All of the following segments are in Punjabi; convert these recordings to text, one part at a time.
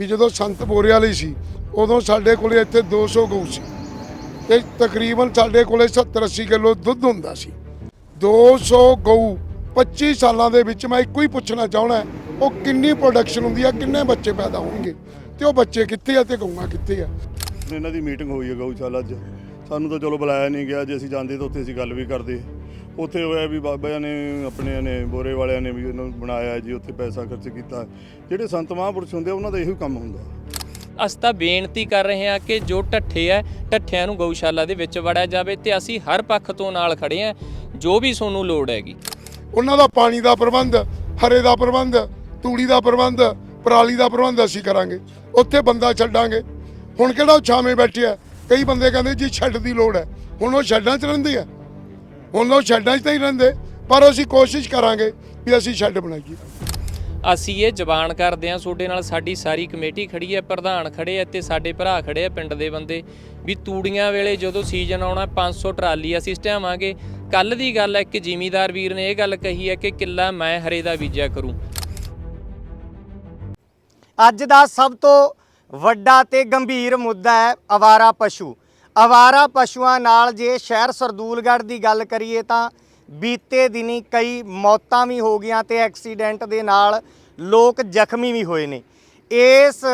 ਵੀ ਜਦੋਂ ਸੰਤ ਬੋਰੇ ਵਾਲੀ ਸੀ, ਉਦੋਂ ਸਾਡੇ ਕੋਲੇ ਇੱਥੇ 200 ਗਊ ਸੀ। ਤੇ ਤਕਰੀਬਨ ਸਾਡੇ ਕੋਲੇ 70 80 ਕਿਲੋ ਦੁੱਧ ਹੁੰਦਾ ਸੀ। 200 ਗਊ 25 ਸਾਲਾਂ ਦੇ ਵਿੱਚ ਮੈਂ ਇੱਕੋ ਹੀ ਪੁੱਛਣਾ ਚਾਹਣਾ ਉਹ ਕਿੰਨੀ ਪ੍ਰੋਡਕਸ਼ਨ ਹੁੰਦੀ ਆ, ਕਿੰਨੇ ਬੱਚੇ ਪੈਦਾ ਹੋਣਗੇ? ਤੇ ਉਹ ਬੱਚੇ ਕਿੱਥੇ ਆ ਤੇ ਗਊਆਂ ਕਿੱਥੇ ਆ? ਇਹਨਾਂ ਦੀ ਮੀਟਿੰਗ ਹੋਈ ਹੈ ਗਊਸ਼ਾਲਾ ਅੱਜ ਸਾਨੂੰ ਤਾਂ ਚਲੋ ਬੁਲਾਇਆ ਨਹੀਂ ਗਿਆ, ਜੇ ਅਸੀਂ ਜਾਂਦੇ ਤਾਂ ਉੱਥੇ ਅਸੀਂ ਗੱਲ ਵੀ ਕਰਦੇ। ਉੱਥੇ ਹੋਇਆ ਵੀ ਬਾਬਿਆਂ ਨੇ ਆਪਣੇ ਨੇ ਬੋਰੇ ਵਾਲਿਆਂ ਨੇ ਵੀ ਇਹਨੂੰ ਬਣਾਇਆ ਜੀ ਉੱਥੇ ਪੈਸਾ ਖਰਚ ਕੀਤਾ। ਜਿਹੜੇ ਸੰਤ ਮਹਾਂਪੁਰਸ਼ ਹੁੰਦੇ ਆ, ਉਹਨਾਂ ਦਾ ਇਹੋ ਕੰਮ ਹੁੰਦਾ। ਅਸੀਂ ਤਾਂ ਬੇਨਤੀ ਕਰ ਰਹੇ ਹਾਂ ਕਿ ਜੋ ਢੱਠੇ ਐ ਢੱਠਿਆਂ ਨੂੰ ਗਊਸ਼ਾਲਾ ਦੇ ਵਿੱਚ ਵੜਿਆ ਜਾਵੇ ਤੇ ਅਸੀਂ ਹਰ ਪੱਖ ਤੋਂ ਨਾਲ ਖੜੇ ਹਾਂ ਜੋ ਵੀ ਤੁਹਾਨੂੰ ਲੋੜ ਹੈਗੀ। ਉਹਨਾਂ ਦਾ ਪਾਣੀ ਦਾ ਪ੍ਰਬੰਧ ਹਰੇ ਦਾ ਪ੍ਰਬੰਧ ਤੂੜੀ ਦਾ ਪ੍ਰਬੰਧ ਪਰਾਲੀ ਦਾ ਪ੍ਰਬੰਧ ਅਸੀਂ ਕਰਾਂਗੇ। ਉੱਥੇ ਬੰਦਾ ਛੱਡਾਂਗੇ। ਹੁਣ ਕਿਹੜਾ ਉਹ ਛਾਵੇਂ ਬੈਠਿਆ ਕਈ ਬੰਦੇ ਕਹਿੰਦੇ ਜੀ ਛੱਡ ਦੀ ਲੋੜ ਹੈ। ਹੁਣ ਉਹ ਛੱਡਾਂ 'ਚ ਰਹਿੰਦੇ ਆ। ਹੁਣ ਉਹ ਛੱਡਾਂ 'ਚ ਤਾਂ ਹੀ ਰਹਿੰਦੇ ਪਰ ਅਸੀਂ ਕੋਸ਼ਿਸ਼ ਕਰਾਂਗੇ ਵੀ ਅਸੀਂ ਛੱਡ ਬਣਾਈਏ। ਅਸੀਂ ਇਹ ਜ਼ਬਾਨ ਕਰਦੇ ਹਾਂ ਤੁਹਾਡੇ ਨਾਲ ਸਾਡੀ ਸਾਰੀ ਕਮੇਟੀ ਖੜੀ ਹੈ ਪ੍ਰਧਾਨ ਖੜੇ ਆ ਤੇ ਸਾਡੇ ਭਰਾ ਖੜੇ ਆ ਪਿੰਡ ਦੇ ਬੰਦੇ ਵੀ ਤੂੜੀਆਂ ਵੇਲੇ ਜਦੋਂ ਸੀਜ਼ਨ ਆਉਣਾ 500 ਟਰਾਲੀ ਅਸੀਂ ਸਟਿਆਵਾਂਗੇ। ਕੱਲ ਦੀ ਗੱਲ ਹੈ ਕਿ ਜ਼ਿਮੀਦਾਰ ਵੀਰ ਨੇ ਇਹ ਗੱਲ ਕਹੀ ਹੈ ਕਿ ਕਿੱਲਾ ਮੈਂ ਹਰੇ ਦਾ ਬੀਜਿਆ ਕਰੂੰ। ਅੱਜ ਦਾ ਸਭ ਤੋਂ ਵੱਡਾ ਤੇ ਗੰਭੀਰ ਮੁੱਦਾ ਹੈ ਅਵਾਰਾ ਪਸ਼ੂ। ਅਵਾਰਾ ਪਸ਼ੂਆਂ ਨਾਲ ਜੇ ਸ਼ਹਿਰ ਸਰਦੂਲਗੜ੍ਹ ਦੀ ਗੱਲ ਕਰੀਏ ਤਾਂ ਬੀਤੇ ਦਿਨੀ ਕਈ ਮੌਤਾਂ ਵੀ ਹੋ ਗਈਆਂ ਤੇ ਐਕਸੀਡੈਂਟ ਦੇ ਨਾਲ ਲੋਕ ਜ਼ਖਮੀ ਵੀ ਹੋਏ ਨੇ। ਇਸ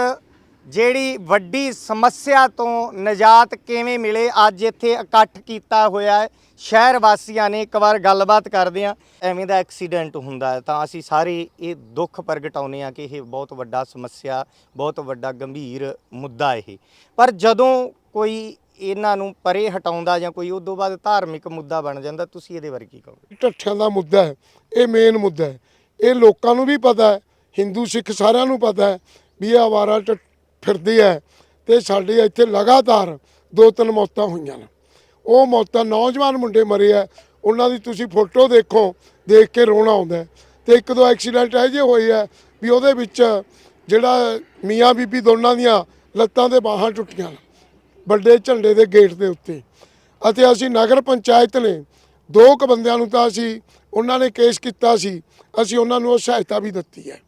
ਜਿਹੜੀ ਵੱਡੀ ਸਮੱਸਿਆ ਤੋਂ ਨਿਜਾਤ ਕਿਵੇਂ ਮਿਲੇ, ਅੱਜ ਇੱਥੇ ਇਕੱਠ ਕੀਤਾ ਹੋਇਆ ਹੈ। ਸ਼ਹਿਰ ਵਾਸੀਆਂ ਨੇ ਇੱਕ ਵਾਰ ਗੱਲਬਾਤ ਕਰਦੇ ਆ ਐਵੇਂ ਦਾ ਐਕਸੀਡੈਂਟ ਹੁੰਦਾ ਹੈ ਤਾਂ ਅਸੀਂ ਸਾਰੇ ਇਹ ਦੁੱਖ ਪ੍ਰਗਟਾਉਂਦੇ ਆ ਕਿ ਇਹ ਬਹੁਤ ਵੱਡਾ ਸਮੱਸਿਆ, ਬਹੁਤ ਵੱਡਾ ਗੰਭੀਰ ਮੁੱਦਾ ਇਹ। ਪਰ ਜਦੋਂ ਕੋਈ ਇਹਨਾਂ ਨੂੰ ਪਰੇ ਹਟਾਉਂਦਾ ਜਾਂ ਕੋਈ ਉਦੋਂ ਬਾਅਦ ਧਾਰਮਿਕ ਮੁੱਦਾ ਬਣ ਜਾਂਦਾ, ਤੁਸੀਂ ਇਹਦੇ ਬਾਰੇ ਕੀ ਕਹੋਗੇ? ਢੱਠਿਆਂ ਦਾ ਮੁੱਦਾ ਹੈ, ਇਹ ਮੇਨ ਮੁੱਦਾ ਹੈ। ਇਹ ਲੋਕਾਂ ਨੂੰ ਵੀ ਪਤਾ ਹੈ, ਹਿੰਦੂ, ਸਿੱਖ ਸਾਰਿਆਂ ਨੂੰ ਪਤਾ ਹੈ ਵੀ ਇਹ ਆਵਾਰਾ ਢ- ਫਿਰਦੇ ਹੈ ਤੇ ਸਾਡੇ ਇੱਥੇ ਲਗਾਤਾਰ ਦੋ ਤਿੰਨ ਮੌਤਾਂ ਹੋਈਆਂ ਨੇ। ਉਹ ਮੌਤਾਂ ਨੌਜਵਾਨ ਮੁੰਡੇ ਮਰੇ ਆ, ਉਹਨਾਂ ਦੀ ਤੁਸੀਂ ਫੋਟੋ ਦੇਖੋ, ਦੇਖ ਕੇ ਰੋਣਾ ਆਉਂਦਾ ਹੈ। ਤੇ ਇੱਕ ਦੋ ਐਕਸੀਡੈਂਟ ਇਹੋ ਜਿਹੇ ਹੋਏ ਆ ਵੀ ਉਹਦੇ ਵਿੱਚ ਜਿਹੜਾ ਮੀਆਂ ਬੀਬੀ ਦੋਨਾਂ ਦੀਆਂ ਲੱਤਾਂ ਤੇ ਬਾਹਾਂ ਟੁੱਟੀਆਂ ਨੇ। ਵੱਡੇ ਝੰਡੇ ਦੇ ਗੇਟ ਦੇ ਉੱਤੇ। ਅਤੇ ਅਸੀਂ ਨਗਰ ਪੰਚਾਇਤ ਨੇ ਦੋ ਕੁ ਬੰਦਿਆਂ ਨੂੰ ਤਾਂ ਅਸੀਂ, ਉਹਨਾਂ ਨੇ ਕੇਸ ਕੀਤਾ ਸੀ, ਅਸੀਂ ਉਹਨਾਂ ਨੂੰ ਉਹ ਸਹਾਇਤਾ ਵੀ ਦਿੱਤੀ ਹੈ।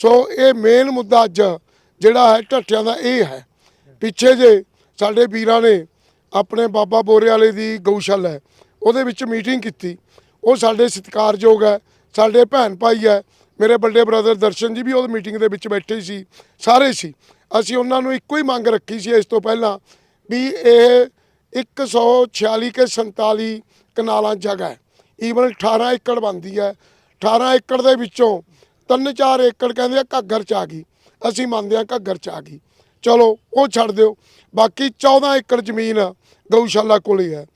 ਸੋ ਇਹ ਮੇਨ ਮੁੱਦਾ ਅੱਜ ਜਿਹੜਾ ਹੈ, ਢੱਠਿਆਂ ਦਾ ਇਹ ਹੈ। ਪਿੱਛੇ ਜੇ ਸਾਡੇ ਵੀਰਾਂ ਨੇ ਆਪਣੇ ਬਾਬਾ ਬੋਰੇ ਵਾਲੇ ਦੀ ਗਊਸ਼ਾਲਾ ਹੈ, ਉਹਦੇ ਵਿੱਚ ਮੀਟਿੰਗ ਕੀਤੀ। ਉਹ ਸਾਡੇ ਸਤਿਕਾਰਯੋਗ ਹੈ, ਸਾਡੇ ਭੈਣ ਭਾਈ ਹੈ, ਮੇਰੇ ਵੱਡੇ ਬ੍ਰਦਰ ਦਰਸ਼ਨ ਜੀ ਵੀ ਉਹ ਮੀਟਿੰਗ ਦੇ ਵਿੱਚ ਬੈਠੇ ਸੀ, ਸਾਰੇ ਸੀ। ਅਸੀਂ ਉਹਨਾਂ ਨੂੰ ਇੱਕੋ ਹੀ ਮੰਗ ਰੱਖੀ ਸੀ ਇਸ ਤੋਂ ਪਹਿਲਾਂ ਵੀ ਇਹ 146 ਕੇ 47 ਕਨਾਲਾਂ ਜਗ੍ਹਾ ਹੈ। ਈਵਨ 18 ਏਕੜ ਬਣਦੀ ਹੈ। 18 ਏਕੜ ਦੇ ਵਿੱਚੋਂ 3-4 ਏਕੜ ਕਹਿੰਦੇ ਆ ਘੱਗਰ ਚ ਆ ਗਈ। ਅਸੀਂ ਮੰਨਦੇ ਆ ਘੱਗਰ ਚ ਆ ਗਈ। ਚਲੋ, ਉਹ ਛੱਡ ਦਿਓ। ਬਾਕੀ 14 ਏਕੜ ਜ਼ਮੀਨ ਗਊਸ਼ਾਲਾ ਕੋਲ ਹੀ ਹੈ।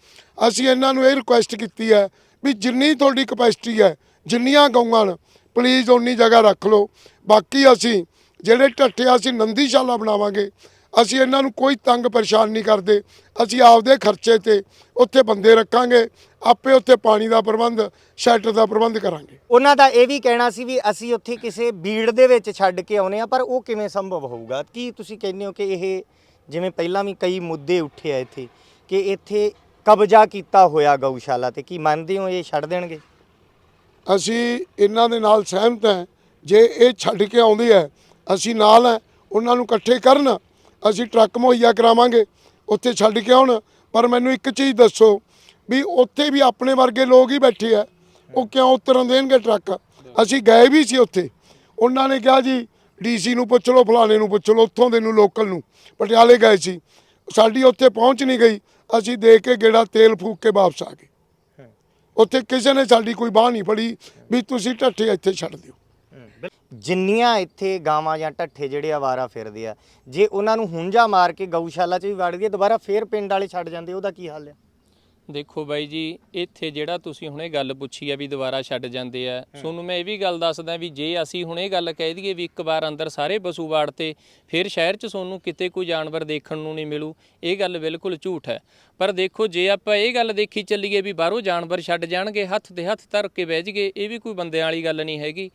ਅਸੀਂ ਇਹਨਾਂ ਨੂੰ ਇਹ ਰਿਕੁਐਸਟ ਕੀਤੀ ਹੈ ਵੀ ਜਿੰਨੀ ਤੁਹਾਡੀ ਕਪੈਸਿਟੀ ਹੈ, ਜਿੰਨੀਆਂ ਗਊਆਂ ਹਨ ਪਲੀਜ਼ ਉਨੀ ਜਗ੍ਹਾ ਰੱਖ ਲਓ। ਬਾਕੀ ਅਸੀਂ ਜਿਹੜੇ ਢੱਠੇ ਆ, ਅਸੀਂ ਨੰਦੀਸ਼ਾਲਾ ਬਣਾਵਾਂਗੇ। ਅਸੀਂ ਇਹਨਾਂ ਨੂੰ ਕੋਈ ਤੰਗ ਪਰੇਸ਼ਾਨ ਨਹੀਂ ਕਰਦੇ। ਅਸੀਂ ਆਪਦੇ ਖਰਚੇ ਤੇ ਉੱਥੇ ਬੰਦੇ ਰੱਖਾਂਗੇ ਆਪੇ ਉੱਥੇ ਪਾਣੀ ਦਾ ਪ੍ਰਬੰਧ ਸ਼ੈਲਟਰ ਦਾ ਪ੍ਰਬੰਧ ਕਰਾਂਗੇ। ਉਹਨਾਂ ਦਾ ਇਹ ਵੀ ਕਹਿਣਾ ਸੀ ਵੀ ਅਸੀਂ ਉੱਥੇ ਕਿਸੇ ਬੀੜ ਦੇ ਵਿੱਚ ਛੱਡ ਕੇ ਆਉਨੇ ਆ ਪਰ ਉਹ ਕਿਵੇਂ ਸੰਭਵ ਹੋਊਗਾ? ਕੀ ਤੁਸੀਂ ਕਹਿੰਦੇ ਹੋ ਕਿ ਇਹ ਜਿਵੇਂ ਪਹਿਲਾਂ ਵੀ ਕਈ ਮੁੱਦੇ ਉੱਠੇ ਆ ਇੱਥੇ ਕਿ ਇੱਥੇ ਕਬਜ਼ਾ ਕੀਤਾ ਹੋਇਆ ਗਊਸ਼ਾਲਾ ਤੇ ਕੀ ਮੰਨਦੇ ਹੋ ਇਹ ਛੱਡ ਦੇਣਗੇ? ਅਸੀਂ ਇਹਨਾਂ ਦੇ ਨਾਲ ਸਹਿਮਤ ਹਾਂ ਜੇ ਇਹ ਛੱਡ ਕੇ ਆਉਂਦੇ ਆ ਅਸੀਂ ਨਾਲ ਹੈ ਉਹਨਾਂ ਨੂੰ ਇਕੱਠੇ ਕਰਨ ਅਸੀਂ ਟਰੱਕ ਮੁਹੱਈਆ ਕਰਾਵਾਂਗੇ ਉੱਥੇ ਛੱਡ ਕੇ ਆਉਣ। ਪਰ ਮੈਨੂੰ ਇੱਕ ਚੀਜ਼ ਦੱਸੋ ਵੀ ਉੱਥੇ ਵੀ ਆਪਣੇ ਵਰਗੇ ਲੋਕ ਹੀ ਬੈਠੇ ਆ। ਉਹ ਕਿਉਂ ਉਤਰਨ ਦੇਣਗੇ ਟਰੱਕ? ਅਸੀਂ ਗਏ ਵੀ ਸੀ ਉੱਥੇ। ਉਹਨਾਂ ਨੇ ਕਿਹਾ ਜੀ ਡੀਸੀ ਨੂੰ ਪੁੱਛ ਲਓ ਫਲਾਣੇ ਨੂੰ ਪੁੱਛ ਲਓ ਉੱਥੋਂ ਦੇ ਨੂੰ ਲੋਕਲ ਨੂੰ। ਪਟਿਆਲੇ ਗਏ ਸੀ। ਸਾਡੀ ਉੱਥੇ ਪਹੁੰਚ ਨਹੀਂ ਗਈ। ਅਸੀਂ ਦੇਖ ਕੇ ਗੇੜਾ ਤੇਲ ਫੂਕ ਕੇ ਵਾਪਸ ਆ ਗਏ। ਉੱਥੇ ਕਿਸੇ ਨੇ ਸਾਡੀ ਕੋਈ ਬਾਹ ਨਹੀਂ ਫੜੀ ਵੀ ਤੁਸੀਂ ਢੱਠੇ ਇੱਥੇ ਛੱਡ ਦਿਓ। ਜਿੰਨੀਆਂ ਇੱਥੇ ਗਾਵਾਂ ਜਾਂ ਢੱਠੇ ਜਿਹੜੇ ਆਵਾਰਾ ਫਿਰਦੇ ਆ ਜੇ ਉਹਨਾਂ ਨੂੰ ਹੁੰਜਾ ਮਾਰ ਕੇ ਗਊਸ਼ਾਲਾ 'ਚ ਵੀ ਵੜ ਗਏ ਦੁਬਾਰਾ ਫੇਰ ਪਿੰਡ ਵਾਲੇ ਛੱਡ ਜਾਂਦੇ ਉਹਦਾ ਕੀ ਹੱਲ ਆ? ਦੇਖੋ ਬਾਈ ਜੀ ਇੱਥੇ ਜਿਹੜਾ ਤੁਸੀਂ ਹੁਣੇ ਗੱਲ ਪੁੱਛੀ ਆ ਵੀ ਦੁਬਾਰਾ ਛੱਡ ਜਾਂਦੇ ਆ ਤੁਹਾਨੂੰ ਮੈਂ ਇਹ ਵੀ ਗੱਲ ਦੱਸਦਾ ਵੀ ਜੇ ਅਸੀਂ ਹੁਣ ਇਹ ਗੱਲ ਕਹਿ ਦਈਏ ਵੀ ਇੱਕ ਵਾਰ ਅੰਦਰ ਸਾਰੇ ਪਸ਼ੂ ਵਾੜ ਤੇ ਫਿਰ ਸ਼ਹਿਰ 'ਚ ਤੁਹਾਨੂੰ ਕਿਤੇ ਕੋਈ ਜਾਨਵਰ ਦੇਖਣ ਨੂੰ ਨਹੀਂ ਮਿਲੂ ਇਹ ਗੱਲ ਬਿਲਕੁਲ ਝੂਠ ਹੈ। ਪਰ ਦੇਖੋ ਜੇ ਆਪਾਂ ਇਹ ਗੱਲ ਦੇਖੀ ਚੱਲੀਏ ਵੀ ਬਾਹਰੋਂ ਜਾਨਵਰ ਛੱਡ ਜਾਣਗੇ ਹੱਥ ਤੇ ਹੱਥ ਧਰ ਕੇ ਬਹਿ ਜਗੇ ਇਹ ਵੀ ਕੋਈ ਬੰਦਿਆਂ ਵਾਲੀ ਗੱਲ ਨਹੀਂ ਹੈਗੀ।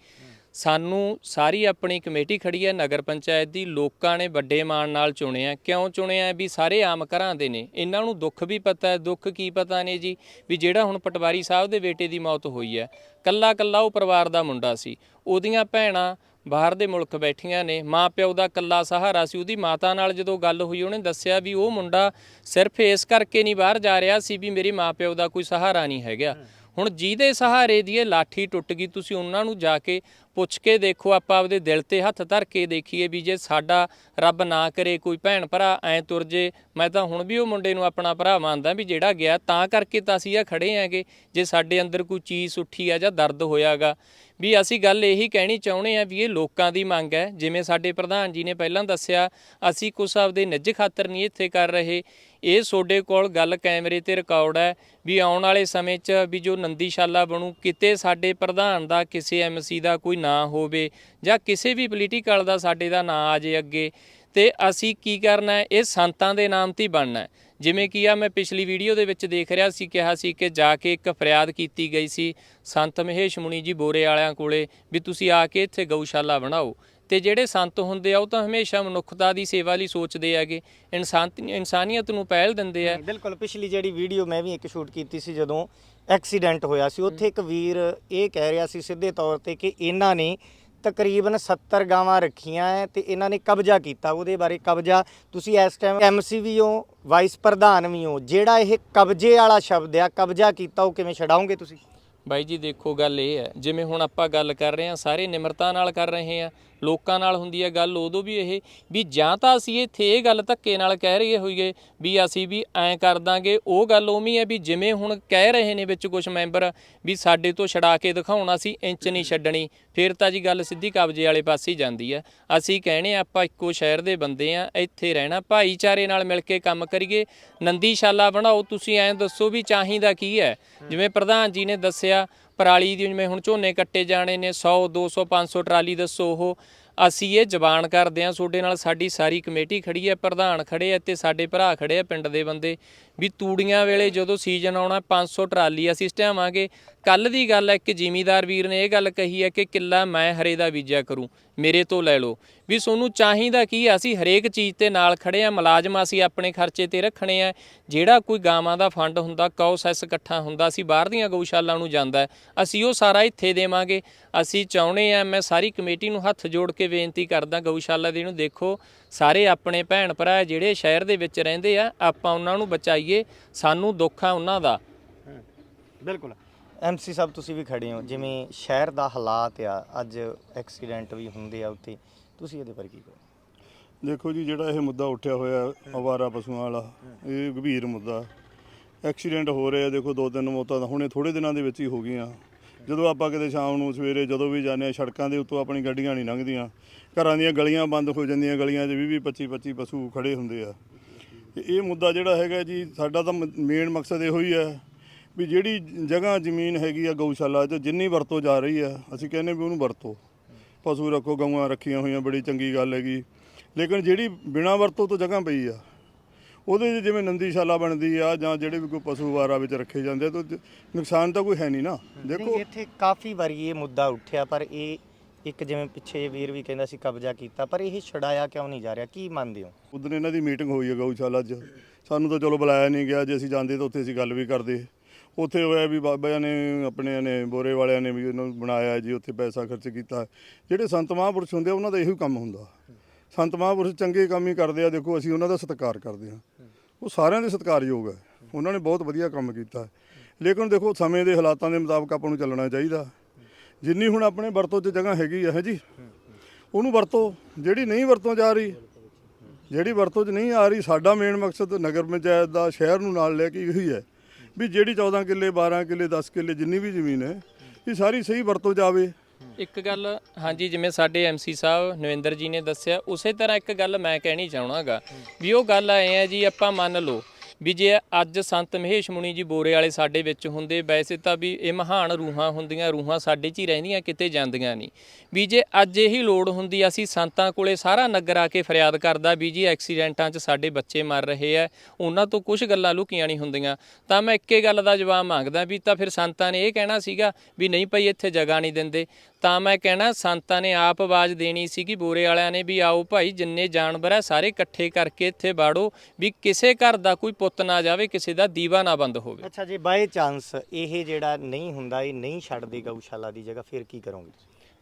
ਸਾਨੂੰ ਸਾਰੀ ਆਪਣੀ ਕਮੇਟੀ ਖੜੀ ਹੈ, ਨਗਰ ਪੰਚਾਇਤ ਦੀ, ਲੋਕਾਂ ਨੇ ਵੱਡੇ ਮਾਣ ਨਾਲ ਚੁਣਿਆ ਕਿਉਂ ਚੁਣਿਆ ਵੀ ਸਾਰੇ ਆਮ ਘਰਾਂ ਦੇ ਨੇ। ਇਹਨਾਂ ਨੂੰ ਦੁੱਖ ਵੀ ਪਤਾ ਹੈ, ਦੁੱਖ ਕੀ ਪਤਾ ਨੇ ਜੀ? ਵੀ ਜਿਹੜਾ ਹੁਣ ਪਟਵਾਰੀ ਸਾਹਿਬ ਦੇ ਬੇਟੇ ਦੀ ਮੌਤ ਹੋਈ ਹੈ ਕੱਲਾ ਕੱਲਾ ਉਹ ਪਰਿਵਾਰ ਦਾ ਮੁੰਡਾ ਸੀ। ਉਹਦੀਆਂ ਭੈਣਾਂ ਬਾਹਰ ਦੇ ਮੁਲਕ ਬੈਠੀਆਂ ਨੇ। ਮਾਂ ਪਿਓ ਦਾ ਕੱਲਾ ਸਹਾਰਾ ਸੀ। ਉਹਦੀ ਮਾਤਾ ਨਾਲ ਜਦੋਂ ਗੱਲ ਹੋਈ, ਉਹਨੇ ਦੱਸਿਆ ਵੀ ਉਹ ਮੁੰਡਾ ਸਿਰਫ ਇਸ ਕਰਕੇ ਨਹੀਂ ਬਾਹਰ ਜਾ ਰਿਹਾ ਸੀ ਵੀ ਮੇਰੇ ਮਾਂ ਪਿਓ ਦਾ ਕੋਈ ਸਹਾਰਾ ਨਹੀਂ ਹੈਗਾ। ਹੁਣ ਜਿਹਦੇ ਸਹਾਰੇ ਦੀ ਇਹ ਲਾਠੀ ਟੁੱਟ ਗਈ, ਤੁਸੀਂ ਉਹਨਾਂ ਨੂੰ ਜਾ ਕੇ ਪੁੱਛ ਕੇ ਦੇਖੋ, ਆਪਾਂ ਆਪਦੇ ਦਿਲ ਤੇ ਹੱਥ ਧਰ ਕੇ ਦੇਖੀਏ ਵੀ ਜੇ ਸਾਡਾ ਰੱਬ ਨਾ ਕਰੇ, ਕੋਈ ਭੈਣ ਭਰਾ ਐ ਤੁਰ ਜੇ, ਮੈਂ ਤਾਂ ਹੁਣ ਵੀ ਉਹ ਮੁੰਡੇ ਨੂੰ ਆਪਣਾ ਭਰਾ ਮੰਨਦਾ ਵੀ ਜਿਹੜਾ ਗਿਆ, ਤਾਂ ਕਰਕੇ ਤਾਂ ਅਸੀਂ ਆ ਖੜੇ ਆਂਗੇ ਜੇ ਸਾਡੇ ਅੰਦਰ ਕੋਈ ਚੀਜ਼ ਉੱਠੀ ਆ ਜਾਂ ਦਰਦ ਹੋਇਆਗਾ। ਵੀ ਅਸੀਂ ਗੱਲ ਇਹੀ ਕਹਿਣੀ ਚਾਹੁੰਦੇ ਆ ਵੀ ਇਹ ਲੋਕਾਂ ਦੀ ਮੰਗ ਹੈ। ਜਿਵੇਂ ਸਾਡੇ ਪ੍ਰਧਾਨ ਜੀ ਨੇ ਪਹਿਲਾਂ ਦੱਸਿਆ, ਅਸੀਂ ਕੁਛ ਆਪਦੇ ਨਿੱਜ ਖਾਤਰ ਨਹੀਂ ਇੱਥੇ ਕਰ ਰਹੇ। ਇਹ ਤੁਹਾਡੇ ਕੋਲ ਗੱਲ ਕੈਮਰੇ ਤੇ ਰਿਕਾਰਡ ਹੈ ਵੀ ਆਉਣ ਵਾਲੇ ਸਮੇਂ 'ਚ ਵੀ ਜੋ ਨੰਦੀਸ਼ਾਲਾ ਬਣੂ, ਕਿਤੇ ਸਾਡੇ ਪ੍ਰਧਾਨ ਦਾ, ਕਿਸੇ ਐਮਸੀ ਦਾ ਕੋਈ ਨਾਂ ਹੋਵੇ ਜਾਂ ਕਿਸੇ ਵੀ ਪੋਲੀਟੀਕਲ ਦਾ ਸਾਡੇ ਦਾ ਨਾਂ ਆ ਜੇ ਅੱਗੇ। ਤੇ ਅਸੀਂ ਕੀ ਕਰਨਾ ਹੈ? ਇਹ ਸੰਤਾਂ ਦੇ ਨਾਮ ਤੇ ਬਣਨਾ ਹੈ। ਜਿਵੇਂ ਕਿ ਆ ਮੈਂ ਪਿਛਲੀ ਵੀਡੀਓ ਦੇ ਵਿੱਚ ਦੇਖ ਰਿਹਾ ਸੀ, ਕਿਹਾ ਸੀ ਕਿ ਜਾ ਕੇ ਇੱਕ ਫਰਿਆਦ ਕੀਤੀ ਗਈ ਸੀ ਸੰਤ ਮਹੇਸ਼ ਮੁਨੀ ਜੀ ਬੋਰੇ ਵਾਲਿਆਂ ਕੋਲੇ ਵੀ ਤੁਸੀਂ ਆ ਕੇ ਇੱਥੇ ਗਊਸ਼ਾਲਾ ਬਣਾਓ। ਤੇ ਜਿਹੜੇ ਸੰਤ ਹੁੰਦੇ ਆ, ਉਹ ਤਾਂ ਹਮੇਸ਼ਾ ਮਨੁੱਖਤਾ ਦੀ ਸੇਵਾ ਲਈ ਸੋਚਦੇ ਹੈਗੇ। ਇਨਸਾਨ, ਇਨਸਾਨੀਅਤ ਨੂੰ ਪਹਿਲ ਦਿੰਦੇ ਆ। ਬਿਲਕੁਲ। ਪਿਛਲੀ ਜਿਹੜੀ ਵੀਡੀਓ ਮੈਂ ਵੀ ਇੱਕ ਸ਼ੂਟ ਕੀਤੀ ਸੀ, ਜਦੋਂ ਐਕਸੀਡੈਂਟ ਹੋਇਆ ਸੀ, ਉੱਥੇ ਇੱਕ ਵੀਰ ਇਹ ਕਹਿ ਰਿਹਾ ਸੀ ਸਿੱਧੇ ਤੌਰ ਤੇ ਕਿ ਇਹਨਾਂ ਨੇ ਤਕਰੀਬਨ 70 ਗਾਵਾਂ ਰੱਖੀਆਂ ਹੈ ਤੇ ਇਹਨਾਂ ਨੇ ਕਬਜ਼ਾ ਕੀਤਾ। ਉਹਦੇ ਬਾਰੇ ਕਬਜ਼ਾ, ਤੁਸੀਂ ਇਸ ਟਾਈਮ ਐਮਸੀ ਵੀ ਹੋ ਵਾਈਸ ਪ੍ਰਧਾਨ ਵੀ ਹੋ, ਜਿਹੜਾ ਇਹ ਕਬਜ਼ੇ ਵਾਲਾ ਸ਼ਬਦ ਆ, ਕਬਜ਼ਾ ਕੀਤਾ, ਉਹ ਕਿਵੇਂ ਛਡਾਓਗੇ ਤੁਸੀਂ? ਬਾਈ ਜੀ ਦੇਖੋ ਗੱਲ ਇਹ ਹੈ, ਜਿਵੇਂ ਹੁਣ ਆਪਾਂ ਗੱਲ ਕਰ ਰਹੇ ਹਾਂ, ਸਾਰੇ ਨਿਮਰਤਾ ਨਾਲ ਕਰ ਰਹੇ ਹਾਂ, ਲੋਕਾਂ ਨਾਲ ਹੁੰਦੀ ਹੈ ਗੱਲ, ਉਦੋਂ ਵੀ ਇਹ ਵੀ ਜਾਂ ਤਾਂ ਅਸੀਂ ਇੱਥੇ ਇਹ ਗੱਲ ਧੱਕੇ ਨਾਲ ਕਹਿ ਰਹੇ ਹੋਈਏ ਵੀ ਅਸੀਂ ਵੀ ਐਂ ਕਰ ਦਾਂਗੇ, ਉਹ ਗੱਲ ਉਵੇਂ ਹੈ ਵੀ ਜਿਵੇਂ ਹੁਣ ਕਹਿ ਰਹੇ ਨੇ ਵਿੱਚ ਕੁਝ ਮੈਂਬਰ ਵੀ ਸਾਡੇ ਤੋਂ ਛਡਾ ਕੇ ਦਿਖਾਉਣਾ ਸੀ, ਇੰਚ ਨਹੀਂ ਛੱਡਣੀ ਫਿਰ ਤਾਂ ਜੀ ਗੱਲ ਸਿੱਧੀ ਕਬਜ਼ੇ ਵਾਲੇ ਪਾਸੇ ਹੀ ਜਾਂਦੀ ਹੈ ਅਸੀਂ ਕਹਿੰਦੇ ਆਪਾਂ ਇੱਕੋ ਸ਼ਹਿਰ ਦੇ ਬੰਦੇ ਆ, ਇੱਥੇ ਰਹਿਣਾ, ਭਾਈਚਾਰੇ ਨਾਲ ਮਿਲ ਕੇ ਕੰਮ ਕਰੀਏ, ਨੰਦੀਸ਼ਾਲਾ ਬਣਾਓ, ਤੁਸੀਂ ਐਂ ਦੱਸੋ ਵੀ ਚਾਹੀਦਾ ਕੀ ਹੈ? ਜਿਵੇਂ ਪ੍ਰਧਾਨ ਜੀ ਨੇ ਦੱਸਿਆ, ਪਰਾਲੀ ਦੀ ਜਿਵੇਂ ਹੁਣ ਝੋਨੇ ਕੱਟੇ ਜਾਣੇ ਨੇ 100 200 500 ਟਰਾਲੀ ਦੱਸੋ ਉਹ। ਅਸੀਂ ਇਹ ਜ਼ਬਾਨ ਕਰਦੇ ਹਾਂ ਤੁਹਾਡੇ ਨਾਲ ਸਾਡੀ ਸਾਰੀ ਕਮੇਟੀ ਖੜੀ ਹੈ, ਪ੍ਰਧਾਨ ਖੜੇ ਆ ਤੇ ਸਾਡੇ ਭਰਾ ਖੜੇ ਆ, ਪਿੰਡ ਦੇ ਬੰਦੇ। ਵੀ ਤੂੜੀਆਂ ਵੇਲੇ ਜਦੋਂ ਸੀਜ਼ਨ ਆਉਣਾ 500 ਟਰਾਲੀ ਅਸੀਂ ਸਟਿਆਵਾਂਗੇ। ਕੱਲ ਦੀ ਗੱਲ ਹੈ, ਇੱਕ ਜ਼ਿਮੀਦਾਰ ਵੀਰ ਨੇ ਇਹ ਗੱਲ ਕਹੀ ਹੈ ਕਿ ਕਿੱਲਾ ਮੈਂ ਹਰੇ ਦਾ ਬੀਜਿਆ ਕਰੂੰ, ਮੇਰੇ ਤੋਂ ਲੈ ਲਓ। ਵੀ ਸੋਨੂੰ ਚਾਹੀਦਾ ਕੀ ਅਸੀਂ ਹਰੇਕ ਚੀਜ਼ ਤੇ ਨਾਲ ਖੜੇ ਆ ਮੁਲਾਜ਼ਮ ਅਸੀਂ ਆਪਣੇ ਖਰਚੇ ਤੇ ਰੱਖਣੇ ਆ ਜਿਹੜਾ ਕੋਈ ਗਾਵਾਂ ਦਾ ਫੰਡ ਹੁੰਦਾ, ਕੌਸੈਸ ਇਕੱਠਾ ਹੁੰਦਾ, ਅਸੀਂ ਬਾਹਰ ਦੀਆਂ ਗਊਸ਼ਾਲਾ ਨੂੰ ਜਾਂਦਾ ਅਸੀਂ ਉਹ ਸਾਰਾ ਇੱਥੇ ਦੇਵਾਂਗੇ। ਅਸੀਂ ਚਾਹੁੰਦੇ ਆ ਮੈਂ ਸਾਰੀ ਕਮੇਟੀ ਨੂੰ ਹੱਥ ਜੋੜ ਕੇ ਬੇਨਤੀ ਕਰਦਾ, ਗਊਸ਼ਾਲਾ ਦੇ ਨੂੰ ਦੇਖੋ। ਸਾਰੇ ਆਪਣੇ ਭੈਣ ਭਰਾ ਜਿਹੜੇ ਸ਼ਹਿਰ ਦੇ ਵਿੱਚ ਰਹਿੰਦੇ ਆ ਆਪਾਂ ਉਹਨਾਂ ਨੂੰ ਬਚਾਈਏ ਸਾਨੂੰ ਦੁੱਖ ਆ ਉਹਨਾਂ ਦਾ। ਬਿਲਕੁਲ। ਐਮਸੀ ਸਾਹਿਬ ਤੁਸੀਂ ਵੀ ਖੜੇ ਹੋ। ਜਿਵੇਂ ਸ਼ਹਿਰ ਦਾ ਹਾਲਾਤ ਆ ਅੱਜ ਐਕਸੀਡੈਂਟ ਵੀ ਹੁੰਦੇ ਆ ਉੱਥੇ ਤੁਸੀਂ ਇਹਦੇ ਬਾਰੇ ਕੀ ਕਹੋ ਦੇਖੋ ਜੀ ਜਿਹੜਾ ਇਹ ਮੁੱਦਾ ਉੱਠਿਆ ਹੋਇਆ ਅਵਾਰਾ ਪਸ਼ੂਆਂ ਵਾਲਾ ਇਹ ਗੰਭੀਰ ਮੁੱਦਾ। ਐਕਸੀਡੈਂਟ ਹੋ ਰਹੇ ਆ ਦੇਖੋ ਦੋ ਤਿੰਨ ਮੌਤਾਂ ਤਾਂ ਹੁਣੇ ਥੋੜੇ ਦਿਨਾਂ ਦੇ ਵਿੱਚ ਹੀ ਹੋ ਗਈਆਂ। ਜਦੋਂ ਆਪਾਂ ਕਿਤੇ ਸ਼ਾਮ ਨੂੰ ਸਵੇਰੇ ਜਦੋਂ ਵੀ ਜਾਂਦੇ ਆ ਸੜਕਾਂ ਦੇ ਉੱਤੋਂ ਆਪਣੀ ਗੱਡੀਆਂ ਨਹੀਂ ਲੰਘਦੀਆਂ। ਘਰਾਂ ਦੀਆਂ ਗਲੀਆਂ ਬੰਦ ਹੋ ਜਾਂਦੀਆਂ, ਗਲੀਆਂ 'ਚ 20 20 25 25 ਪਸ਼ੂ ਖੜੇ ਹੁੰਦੇ ਆ। ਤੇ ਇਹ ਮੁੱਦਾ ਜਿਹੜਾ ਹੈਗਾ ਜੀ, ਸਾਡਾ ਤਾਂ ਮੇਨ ਮਕਸਦ ਇਹੋ ਹੀ ਹੈ ਵੀ ਜਿਹੜੀ ਜਗ੍ਹਾ ਜ਼ਮੀਨ ਹੈਗੀ ਆ ਗਊਸ਼ਾਲਾ 'ਚ, ਜਿੰਨੀ ਵਰਤੋਂ ਜਾ ਰਹੀ ਆ, ਅਸੀਂ ਕਹਿੰਦੇ ਵੀ ਉਹਨੂੰ ਵਰਤੋ। ਪਸ਼ੂ ਰੱਖੋ, ਗਊਆਂ ਰੱਖੀਆਂ ਹੋਈਆਂ, ਬੜੀ ਚੰਗੀ ਗੱਲ ਹੈਗੀ। ਲੇਕਿਨ ਜਿਹੜੀ ਬਿਨਾਂ ਵਰਤੋਂ ਤੋਂ ਜਗ੍ਹਾ ਪਈ ਆ ਉਹਦੇ 'ਚ ਜਿਵੇਂ ਨੰਦੀਸ਼ਾਲਾ ਬਣਦੀ ਆ ਜਾਂ ਜਿਹੜੇ ਵੀ ਕੋਈ ਪਸ਼ੂ ਵਾਰਾ ਵਿੱਚ ਰੱਖੇ ਜਾਂਦੇ ਆ ਤਾਂ ਜ- ਨੁਕਸਾਨ ਤਾਂ ਕੋਈ ਹੈ ਨਹੀਂ ਨਾ। ਦੇਖੋ। ਨਹੀਂ, ਇੱਥੇ ਕਾਫੀ ਵਾਰੀ ਇਹ ਮੁੱਦਾ ਉੱਠਿਆ ਪਰ ਇਹ ਇੱਕ ਜਿਵੇਂ ਪਿੱਛੇ ਜਿਹੇ ਵੀਰ ਵੀ ਕਹਿੰਦਾ ਸੀ ਕਬਜ਼ਾ ਕੀਤਾ ਪਰ ਇਹ ਛਡਾਇਆ ਕਿਉਂ ਨਹੀਂ ਜਾ ਰਿਹਾ? ਕੀ ਮੰਨਦੇ ਹੋ? ਉਦੋਂ ਇਹਨਾਂ ਦੀ ਮੀਟਿੰਗ ਹੋਈ ਹੈ ਗਊਸ਼ਾਲਾ 'ਚ। ਸਾਨੂੰ ਤਾਂ ਚਲੋ ਬੁਲਾਇਆ ਨਹੀਂ ਗਿਆ ਜੇ ਅਸੀਂ ਜਾਂਦੇ ਤਾਂ ਉੱਥੇ ਅਸੀਂ ਗੱਲ ਵੀ ਕਰਦੇ। ਉੱਥੇ ਹੋਇਆ ਵੀ ਬਾਬਿਆਂ ਨੇ ਆਪਣੇ ਨੇ ਬੋਰੇ ਵਾਲਿਆਂ ਨੇ ਵੀ ਇਹਨੂੰ ਬਣਾਇਆ ਜੀ ਉੱਥੇ ਪੈਸਾ ਖਰਚ ਕੀਤਾ। ਜਿਹੜੇ ਸੰਤ ਮਹਾਂਪੁਰਸ਼ ਹੁੰਦੇ ਆ ਉਹਨਾਂ ਦਾ ਇਹੋ ਕੰਮ ਹੁੰਦਾ। ਸੰਤ ਮਹਾਂਪੁਰਸ਼ ਚੰਗੇ ਕੰਮ ਹੀ ਕਰਦੇ ਆ, ਦੇਖੋ ਅਸੀਂ ਉਹਨਾਂ ਦਾ ਸਤਿਕਾਰ ਕਰਦੇ ਹਾਂ। ਉਹ ਸਾਰਿਆਂ ਦੇ ਸਤਿਕਾਰਯੋਗ ਹੈ। ਉਹਨਾਂ ਨੇ ਬਹੁਤ ਵਧੀਆ ਕੰਮ ਕੀਤਾ ਲੇਕਿਨ ਦੇਖੋ, ਸਮੇਂ ਦੇ ਹਾਲਾਤਾਂ ਦੇ ਮੁਤਾਬਕ ਆਪਾਂ ਨੂੰ ਚੱਲਣਾ ਚਾਹੀਦਾ। ਜਿੰਨੀ ਹੁਣ ਆਪਣੇ ਵਰਤੋਂ 'ਚ ਜਗ੍ਹਾ ਹੈਗੀ ਹੈ ਜੀ? ਉਹਨੂੰ ਵਰਤੋ। ਜਿਹੜੀ ਨਹੀਂ ਵਰਤੋਂ ਜਾ ਰਹੀ, ਜਿਹੜੀ ਵਰਤੋਂ 'ਚ ਨਹੀਂ ਆ ਰਹੀ, ਸਾਡਾ ਮੇਨ ਮਕਸਦ ਨਗਰ ਪੰਚਾਇਤ ਦਾ ਸ਼ਹਿਰ ਨੂੰ ਨਾਲ ਲੈ ਕੇ ਇਹੀ ਹੈ ਵੀ ਜਿਹੜੀ 14 ਕਿੱਲੇ 12 ਕਿੱਲੇ 10 ਕਿੱਲੇ ਜਿੰਨੀ ਵੀ ਜ਼ਮੀਨ ਹੈ, ਇਹ ਸਾਰੀ ਸਹੀ ਵਰਤੋਂ ਜਾਵੇ ਇੱਕ ਗੱਲ, ਹਾਂਜੀ, ਜਿਵੇਂ ਸਾਡੇ ਐਮਸੀ ਸਾਹਿਬ ਨਵਿੰਦਰ ਜੀ ਨੇ ਦੱਸਿਆ, ਉਸੇ ਤਰ੍ਹਾਂ ਇੱਕ ਗੱਲ ਮੈਂ ਕਹਿਣੀ ਚਾਹਣਾਗਾ ਵੀ ਉਹ ਗੱਲ ਐ ਹੈ ਜੀ, ਆਪਾਂ ਮੰਨ ਲਓ ਵੀ ਜੇ ਅੱਜ ਸੰਤ ਮਹੇਸ਼ ਮੁਨੀ ਜੀ ਬੋਰੇ ਵਾਲੇ ਸਾਡੇ ਵਿੱਚ ਹੁੰਦੇ, ਵੈਸੇ ਤਾਂ ਵੀ ਇਹ ਮਹਾਨ ਰੂਹਾਂ ਹੁੰਦੀਆਂ, ਰੂਹਾਂ ਸਾਡੇ 'ਚ ਹੀ ਰਹਿੰਦੀਆਂ, ਕਿਤੇ ਜਾਂਦੀਆਂ ਨਹੀਂ। ਵੀ ਜੇ ਅੱਜ ਇਹੀ ਲੋੜ ਹੁੰਦੀ, ਅਸੀਂ ਸੰਤਾਂ ਕੋਲੇ ਸਾਰਾ ਨਗਰ ਆ ਕੇ ਫਰਿਆਦ ਕਰਦਾ ਵੀ ਜੀ ਐਕਸੀਡੈਂਟਾਂ 'ਚ ਸਾਡੇ ਬੱਚੇ ਮਰ ਰਹੇ ਆ, ਉਹਨਾਂ ਤੋਂ ਕੁਝ ਗੱਲਾਂ ਲੁਕੀਆਂ ਨਹੀਂ ਹੁੰਦੀਆਂ। ਤਾਂ ਮੈਂ ਇੱਕੇ ਗੱਲ ਦਾ ਜਵਾਬ ਮੰਗਦਾ ਵੀ ਤਾਂ ਫਿਰ ਸੰਤਾਂ ਨੇ ਇਹ ਕਹਿਣਾ ਸੀਗਾ ਵੀ ਨਹੀਂ ਭਾਈ ਇੱਥੇ ਜਗ੍ਹਾ ਨਹੀਂ ਦਿੰਦੇ। ਤਾਂ ਮੈਂ ਕਹਿਣਾ ਸੰਤਾਂ ਨੇ ਆਪ ਆਵਾਜ਼ ਦੇਣੀ ਸੀ ਕਿ ਬੋਰੇ ਵਾਲਿਆਂ ਨੇ ਵੀ ਆਓ ਭਾਈ ਜਿੰਨੇ ਜਾਨਵਰ ਆ ਸਾਰੇ ਇਕੱਠੇ ਕਰਕੇ ਇੱਥੇ ਬਾੜੋ ਵੀ ਕਿਸੇ ਘਰ ਦਾ ਕੋਈ ਪੁੱਤ ਨਾ ਜਾਵੇ, ਕਿਸੇ ਦਾ ਦੀਵਾ ਨਾ ਬੰਦ ਹੋਵੇ। ਅੱਛਾ ਜੇ ਬਾਈ ਚਾਂਸ ਇਹ ਜਿਹੜਾ ਨਹੀਂ ਹੁੰਦਾ, ਇਹ ਨਹੀਂ ਛੱਡਦੇ ਗਊਸ਼ਾਲਾ ਦੀ ਜਗ੍ਹਾ, ਫਿਰ ਕੀ ਕਰੋਗੇ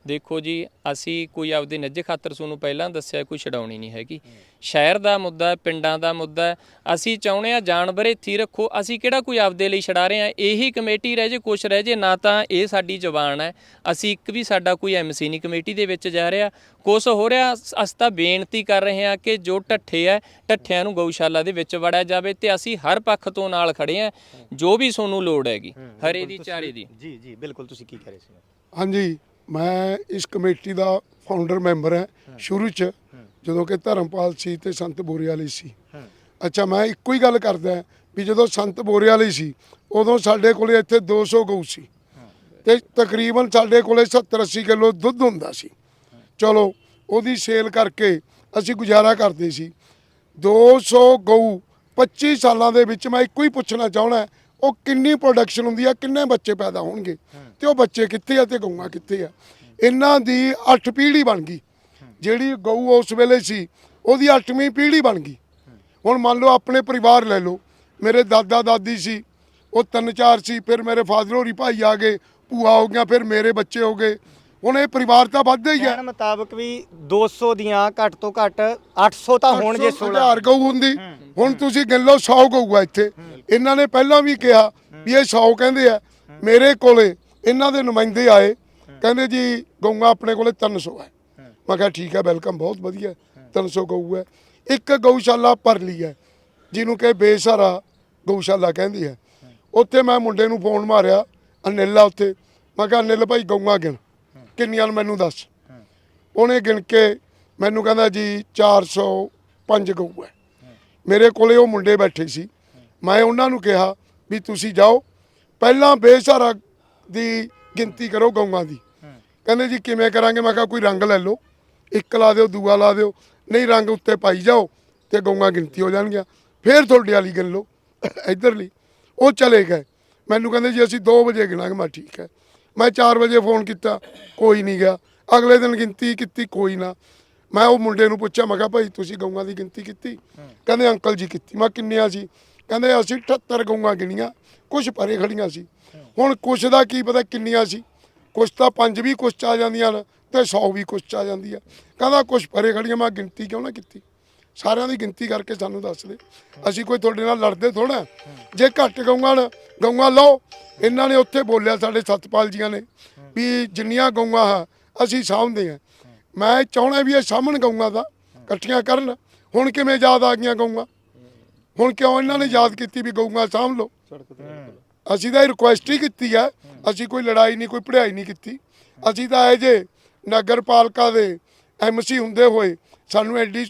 ਦੇਖੋ ਜੀ ਅਸੀਂ ਕੋਈ ਆਪਦੇ ਨਿੱਜ ਖਾਤਰ ਤੁਹਾਨੂੰ ਪਹਿਲਾਂ ਦੱਸਿਆ ਕੋਈ ਛਡਾਉਣੀ ਨਹੀਂ ਹੈਗੀ। ਸ਼ਹਿਰ ਦਾ ਮੁੱਦਾ ਹੈ, ਪਿੰਡਾਂ ਦਾ ਮੁੱਦਾ ਹੈ। ਅਸੀਂ ਚਾਹੁੰਦੇ ਆ ਜਾਨਵਰ ਇੱਥੇ ਰੱਖੋ। ਅਸੀਂ ਕਿਹੜਾ ਕੋਈ ਆਪਦੇ ਲਈ ਛਡਾ ਰਹੇ ਆ ਇਹੀ ਕਮੇਟੀ ਰਹਿ ਜੇ ਕੁਛ ਰਹਿ ਜੇ ਨਾ ਤਾਂ ਇਹ ਸਾਡੀ ਜ਼ਬਾਨ ਹੈ। ਅਸੀਂ ਇੱਕ ਵੀ ਸਾਡਾ ਕੋਈ ਐਮਸੀ ਨਹੀਂ ਕਮੇਟੀ ਦੇ ਵਿੱਚ ਜਾ ਰਿਹਾ। ਕੁਛ ਹੋ ਰਿਹਾ ਅਸੀਂ ਤਾਂ ਬੇਨਤੀ ਕਰ ਰਹੇ ਹਾਂ ਕਿ ਜੋ ਢੱਠੇ ਹੈ ਢੱਠਿਆਂ ਨੂੰ ਗਊਸ਼ਾਲਾ ਦੇ ਵਿੱਚ ਵੜਿਆ ਜਾਵੇ ਤੇ ਅਸੀਂ ਹਰ ਪੱਖ ਤੋਂ ਨਾਲ ਖੜੇ ਆ ਜੋ ਵੀ ਤੁਹਾਨੂੰ ਲੋੜ ਹੈਗੀ ਹਰੇ ਦੀ ਚਾਰੇ ਦੀ। ਜੀ ਜੀ ਬਿਲਕੁਲ ਤੁਸੀਂ ਕੀ ਕਹਿ ਰਹੇ ਸੀ? ਹਾਂਜੀ। ਮੈਂ ਇਸ ਕਮੇਟੀ ਦਾ ਫਾਊਂਡਰ ਮੈਂਬਰ ਹਾਂ ਸ਼ੁਰੂ ਚ ਜਦੋਂ ਕਿ ਧਰਮਪਾਲ ਸੀ ਤੇ ਸੰਤ ਬੋਰੇ ਵਾਲੀ ਸੀ ਅੱਛਾ ਮੈਂ ਇੱਕੋ ਹੀ ਗੱਲ ਕਰਦਾ ਵੀ ਜਦੋਂ ਸੰਤ ਬੋਰੇ ਵਾਲੀ ਸੀ ਉਦੋਂ ਸਾਡੇ ਕੋਲੇ ਇੱਥੇ 200 ਗਊ ਸੀ। ਤੇ ਤਕਰੀਬਨ ਸਾਡੇ ਕੋਲੇ 70 80 ਕਿਲੋ ਦੁੱਧ ਹੁੰਦਾ ਸੀ। ਚਲੋ ਉਹਦੀ ਸੇਲ ਕਰਕੇ ਅਸੀਂ ਗੁਜ਼ਾਰਾ ਕਰਦੇ ਸੀ। 200 ਗਊ 25 ਸਾਲਾਂ ਦੇ ਵਿੱਚ ਮੈਂ ਇੱਕੋ ਹੀ ਪੁੱਛਣਾ ਚਾਹਣਾ ਉਹ ਕਿੰਨੀ ਪ੍ਰੋਡਕਸ਼ਨ ਹੁੰਦੀ ਆ ਕਿੰਨੇ ਬੱਚੇ ਪੈਦਾ ਹੋਣਗੇ? ਤੇ ਉਹ ਬੱਚੇ ਕਿੱਥੇ ਆ ਤੇ ਗਊਆਂ ਕਿੱਥੇ ਆ? ਇਹਨਾਂ ਦੀ 8 ਪੀੜ੍ਹੀ ਬਣ ਗਈ। ਜਿਹੜੀ ਗਊ ਉਸ ਵੇਲੇ ਸੀ ਉਹਦੀ 8ਵੀਂ ਪੀੜ੍ਹੀ ਬਣ ਗਈ। ਹੁਣ ਮੰਨ ਲਓ ਆਪਣੇ ਪਰਿਵਾਰ ਲੈ ਲਓ। ਮੇਰੇ ਦਾਦਾ ਦਾਦੀ ਸੀ ਉਹ ਤਿੰਨ ਚਾਰ ਸੀ ਫਿਰ ਮੇਰੇ ਫਾਦਰ ਹੋਰੀ ਭਾਈ ਆ ਗਏ ਭੂਆ ਹੋ ਗਿਆ ਫਿਰ ਮੇਰੇ ਬੱਚੇ ਹੋ ਗਏ। ਹੁਣ ਇਹ ਪਰਿਵਾਰ ਤਾਂ ਵੱਧਦਾ ਹੀ ਹੈ ਕਹਿਣ ਮੁਤਾਬਕ ਵੀ 200 ਦੀਆਂ ਘੱਟ ਤੋਂ ਘੱਟ 800 ਤਾਂ ਹੋਣ ਜੇ 16 ਹਜ਼ਾਰ ਗਊ ਹੁੰਦੀ। ਹੁਣ ਤੁਸੀਂ ਗਿਣ ਲਓ 100 ਗਊ ਆ ਇੱਥੇ। ਇਹਨਾਂ ਨੇ ਪਹਿਲਾਂ ਵੀ ਕਿਹਾ ਵੀ ਇਹ 100 ਕਹਿੰਦੇ ਆ। ਮੇਰੇ ਕੋਲੇ ਇਹਨਾਂ ਦੇ ਨੁਮਾਇੰਦੇ ਆਏ। ਕਹਿੰਦੇ ਜੀ ਗਊਆਂ ਆਪਣੇ ਕੋਲੇ 300 ਹੈ ਮੈਂ ਕਿਹਾ ਠੀਕ ਹੈ ਵੈਲਕਮ ਬਹੁਤ ਵਧੀਆ। 300 ਗਊ ਹੈ ਇੱਕ ਗਊਸ਼ਾਲਾ ਭਰ ਲਈ ਹੈ ਜਿਹਨੂੰ ਕਿ ਬੇਸਹਾਰਾ ਗਊਸ਼ਾਲਾ ਕਹਿੰਦੀ ਹੈ ਉੱਥੇ ਮੈਂ ਮੁੰਡੇ ਨੂੰ ਫੋਨ ਮਾਰਿਆ ਅਨਿਲ ਆ ਉੱਥੇ। ਮੈਂ ਕਿਹਾ ਅਨਿਲ ਭਾਈ ਗਊਆਂ ਗਿਣ। ਕਿੰਨੀਆਂ ਨੇ ਮੈਨੂੰ ਦੱਸ? ਉਹਨੇ ਗਿਣ ਕੇ ਮੈਨੂੰ ਕਹਿੰਦਾ ਜੀ 405 ਗਊ ਹੈ। ਮੇਰੇ ਕੋਲੇ ਉਹ ਮੁੰਡੇ ਬੈਠੇ ਸੀ। ਮੈਂ ਉਹਨਾਂ ਨੂੰ ਕਿਹਾ ਵੀ ਤੁਸੀਂ ਜਾਓ ਪਹਿਲਾਂ ਬੇਸਹਾਰਾ ਦੀ ਗਿਣਤੀ ਕਰੋ ਗਊਆਂ ਦੀ। ਕਹਿੰਦੇ ਜੀ ਕਿਵੇਂ ਕਰਾਂਗੇ? ਮੈਂ ਕਿਹਾ ਕੋਈ ਰੰਗ ਲੈ ਲਓ ਇੱਕ ਲਾ ਦਿਓ ਦੂਆ ਲਾ ਦਿਓ। ਨਹੀਂ ਰੰਗ ਉੱਤੇ ਪਾਈ ਜਾਓ ਤੇ ਗਊਆਂ ਗਿਣਤੀ ਹੋ ਜਾਣਗੀਆਂ। ਫੇਰ ਤੁਹਾਡੇ ਵਾਲੀ ਗਿਣ ਲਓ ਇੱਧਰਲੀ। ਉਹ ਚਲੇ ਗਏ। ਮੈਨੂੰ ਕਹਿੰਦੇ ਜੀ ਅਸੀਂ 2 ਵਜੇ ਗਿਣਾਂਗੇ। ਮੈਂ ਠੀਕ ਹੈ। ਮੈਂ 4 ਵਜੇ ਫੋਨ ਕੀਤਾ ਕੋਈ ਨਹੀਂ ਗਿਆ। ਅਗਲੇ ਦਿਨ ਗਿਣਤੀ ਕੀਤੀ ਕੋਈ ਨਾ। ਮੈਂ ਉਹ ਮੁੰਡੇ ਨੂੰ ਪੁੱਛਿਆ ਮੈਂ ਕਿਹਾ ਭਾਈ ਤੁਸੀਂ ਗਊਆਂ ਦੀ ਗਿਣਤੀ ਕੀਤੀ? ਕਹਿੰਦੇ ਅੰਕਲ ਜੀ ਕੀਤੀ। ਮੈਂ ਕਿੰਨੀਆਂ ਸੀ? ਕਹਿੰਦੇ ਅਸੀਂ 78 ਗਊਆਂ ਗਿਣੀਆਂ ਕੁਝ ਪਰੇ ਖੜੀਆਂ ਸੀ। ਹੁਣ ਕੁਛ ਦਾ ਕੀ ਪਤਾ ਕਿੰਨੀਆਂ ਸੀ? ਕੁਛ ਤਾਂ ਪੰਜ ਵੀ ਕੁਛ 'ਚ ਆ ਜਾਂਦੀਆਂ ਨੇ ਤੇ 100 ਵੀ ਕੁਛ 'ਚ ਆ ਜਾਂਦੀ ਆ। ਕਹਿੰਦਾ ਕੁਛ ਪਰੇ ਖੜੀਆਂ ਮੈਂ ਗਿਣਤੀ ਕਿਉਂ ਨਾ ਕੀਤੀ? ਸਾਰਿਆਂ ਦੀ ਗਿਣਤੀ ਕਰਕੇ ਸਾਨੂੰ ਦੱਸ ਦੇ। ਅਸੀਂ ਕੋਈ ਤੁਹਾਡੇ ਨਾਲ ਲੜਦੇ ਥੋੜਾ ਜੇ ਘੱਟ ਗਊਆਂ ਨੇ ਗਊਆਂ ਲਓ, ਇਹਨਾਂ ਨੇ ਉੱਥੇ ਬੋਲਿਆ ਸਾਡੇ ਸਤਪਾਲ ਜੀਆਂ ਨੇ ਵੀ ਜਿੰਨੀਆਂ ਗਊਆਂ ਆ, ਅਸੀਂ ਸਾਂਭਦੇ ਆ ਮੈਂ ਚਾਹਣਾ ਵੀ ਇਹ ਸਾਹਮਣ ਗਊਆਂ ਦਾ, ਇਕੱਠੀਆਂ ਕਰਨ। ਹੁਣ ਕਿਵੇਂ ਯਾਦ ਆ ਗਈਆਂ ਗਊਆਂ? ਹੁਣ ਕਿਉਂ ਇਹਨਾਂ ਨੇ ਯਾਦ ਕੀਤੀ ਵੀ ਗਊਆਂ ਸਾਂਭ ਲਓ? ਅਸੀਂ ਤਾਂ ਇਹ ਰਿਕੁਐਸਟ ਹੀ ਕੀਤੀ ਹੈ। ਅਸੀਂ ਕੋਈ ਲੜਾਈ ਨਹੀਂ, ਕੋਈ ਪੜ੍ਹਾਈ ਨਹੀਂ ਕੀਤੀ। ਅਸੀਂ ਤਾਂ ਇਹ ਜੇ ਨਗਰ ਪਾਲਿਕਾ ਦੇ ਐਮਸੀ ਹੁੰਦੇ ਹੋਏ ਸਾਨੂੰ ਐਡੀ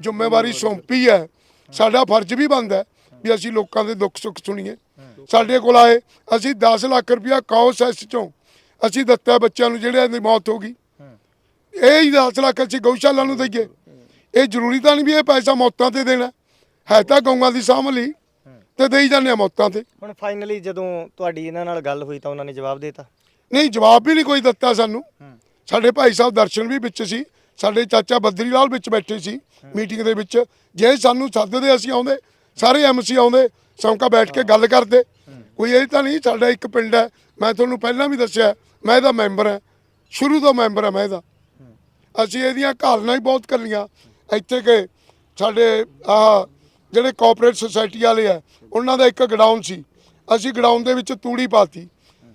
ਜ਼ਿੰਮੇਵਾਰੀ ਸੌਂਪੀ ਹੈ। ਸਾਡਾ ਫਰਜ਼ ਵੀ ਬਣਦਾ ਵੀ ਅਸੀਂ ਲੋਕਾਂ ਦੇ ਦੁੱਖ ਸੁੱਖ ਸੁਣੀਏ। ਸਾਡੇ ਕੋਲ ਆਏ ਅਸੀਂ 10 ਲੱਖ ਰੁਪਇਆ ਕਾਉਸੈਸ ਚੋਂ ਅਸੀਂ ਦਿੱਤਾ ਬੱਚਿਆਂ ਨੂੰ ਜਿਹੜਿਆਂ ਦੀ ਮੌਤ ਹੋ ਗਈ। ਇਹ ਹੀ 10 ਲੱਖ ਅਸੀਂ ਗਊਸ਼ਾਲਾ ਨੂੰ ਦਈਏ। ਇਹ ਜ਼ਰੂਰੀ ਤਾਂ ਨਹੀਂ ਵੀ ਇਹ ਪੈਸਾ ਮੌਤਾਂ ਤੇ ਦੇਣਾ। ਹੈ ਤਾਂ ਗਊਆਂ ਦੀ ਸਾਂਭ ਲਈ ਤੇ ਦੇਈ ਜਾਂਦੇ ਆ ਮੌਤਾਂ ਤੇ। ਹੁਣ ਫਾਈਨਲੀ ਜਦੋਂ ਤੁਹਾਡੀ ਇਹਨਾਂ ਨਾਲ ਗੱਲ ਹੋਈ ਤਾਂ ਉਹਨਾਂ ਨੇ ਜਵਾਬ ਦੇਤਾ? ਨਹੀਂ ਜਵਾਬ ਵੀ ਨਹੀਂ ਕੋਈ ਦਿੱਤਾ ਸਾਨੂੰ। ਸਾਡੇ ਭਾਈ ਸਾਹਿਬ ਦਰਸ਼ਨ ਵੀ ਵਿੱਚ ਸੀ। ਸਾਡੇ ਚਾਚਾ ਬਦਰੀ ਲਾਲ ਵਿੱਚ ਬੈਠੇ ਸੀ, ਮੀਟਿੰਗ ਦੇ ਵਿੱਚ। ਜੇ ਸਾਨੂੰ ਸੱਦਦੇ ਅਸੀਂ ਆਉਂਦੇ, ਸਾਰੇ ਐਮਸੀ ਆਉਂਦੇ, ਸੌਂਕਾ ਬੈਠ ਕੇ ਗੱਲ ਕਰਦੇ। ਕੋਈ ਇਹ ਤਾਂ ਨਹੀਂ, ਸਾਡਾ ਇੱਕ ਪਿੰਡ ਹੈ, ਮੈਂ ਤੁਹਾਨੂੰ ਪਹਿਲਾਂ ਵੀ ਦੱਸਿਆ, ਮੈਂ ਇਹਦਾ ਮੈਂਬਰ ਹਾਂ। ਸ਼ੁਰੂ ਤੋਂ ਮੈਂਬਰ ਹਾਂ ਮੈਂ ਇਹਦਾ। ਅਸੀਂ ਇਹਦੀਆਂ ਘਾਲਣਾ ਹੀ ਬਹੁਤ ਕੱਲੀਆਂ ਇੱਥੇ ਕਿ ਸਾਡੇ ਆਹ ਜਿਹੜੇ ਕੋਆਪਰੇਟ ਸੁਸਾਇਟੀ ਵਾਲੇ ਆ, ਉਹਨਾਂ ਦਾ ਇੱਕ ਗਡਾਊਨ ਸੀ। ਅਸੀਂ ਗਡਾਊਨ ਦੇ ਵਿੱਚ ਤੂੜੀ ਪਾਤੀ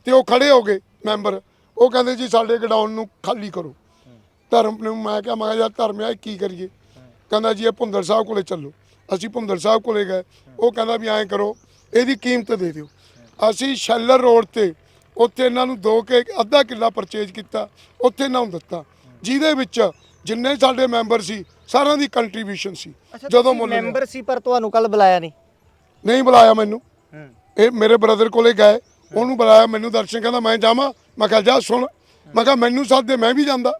ਤੇ ਉਹ ਖੜੇ ਹੋ ਗਏ ਮੈਂਬਰ। ਉਹ ਕਹਿੰਦੇ ਜੀ ਸਾਡੇ ਗਡਾਊਨ ਨੂੰ ਖਾਲੀ ਕਰੋ। ਧਰਮ ਨੂੰ ਮੈਂ ਕਿਹਾ ਮੈਂ ਕਿਹਾ ਯਾਰ ਧਰਮ ਆ ਕੀ ਕਰੀਏ? ਕਹਿੰਦਾ ਜੀ ਇਹ ਭੁੰਦਰ ਸਾਹਿਬ ਕੋਲੇ ਚੱਲੋ। ਅਸੀਂ ਭੁੰਦਰ ਸਾਹਿਬ ਕੋਲੇ ਗਏ। ਉਹ ਕਹਿੰਦਾ ਵੀ ਐਂ ਕਰੋ ਇਹਦੀ ਕੀਮਤ ਦੇ ਦਿਓ। ਅਸੀਂ ਸ਼ੈਲਰ ਰੋਡ ਤੇ ਉੱਥੇ ਇਹਨਾਂ ਨੂੰ ਦੋ ਕੇ ਅੱਧਾ ਕਿੱਲਾ ਪਰਚੇਜ ਕੀਤਾ ਉੱਥੇ ਇਹਨਾਂ ਨੂੰ ਦਿੱਤਾ। ਜਿਹਦੇ ਵਿੱਚ ਜਿੰਨੇ ਸਾਡੇ ਮੈਂਬਰ ਸੀ ਸਾਰਿਆਂ ਦੀ ਕੰਟਰੀਬਿਊਸ਼ਨ ਸੀ। ਜਦੋਂ ਮੁੱਲ। ਮੈਂਬਰ ਸੀ ਪਰ ਤੁਹਾਨੂੰ ਕੱਲ ਬੁਲਾਇਆ ਨਹੀਂ? ਨਹੀਂ ਬੁਲਾਇਆ ਮੈਨੂੰ। ਇਹ ਮੇਰੇ ਬ੍ਰਦਰ ਕੋਲੇ ਗਏ ਉਹਨੂੰ ਬੁਲਾਇਆ ਮੈਨੂੰ ਦਰਸ਼ਨ ਕਹਿੰਦਾ ਮੈਂ ਜਾਵਾਂ। ਮੈਂ ਕਿਹਾ ਜਾ ਸੁਣ। ਮੈਂ ਕਿਹਾ ਮੈਨੂੰ ਸੱਦੇ ਮੈਂ ਵੀ ਜਾਂਦਾ।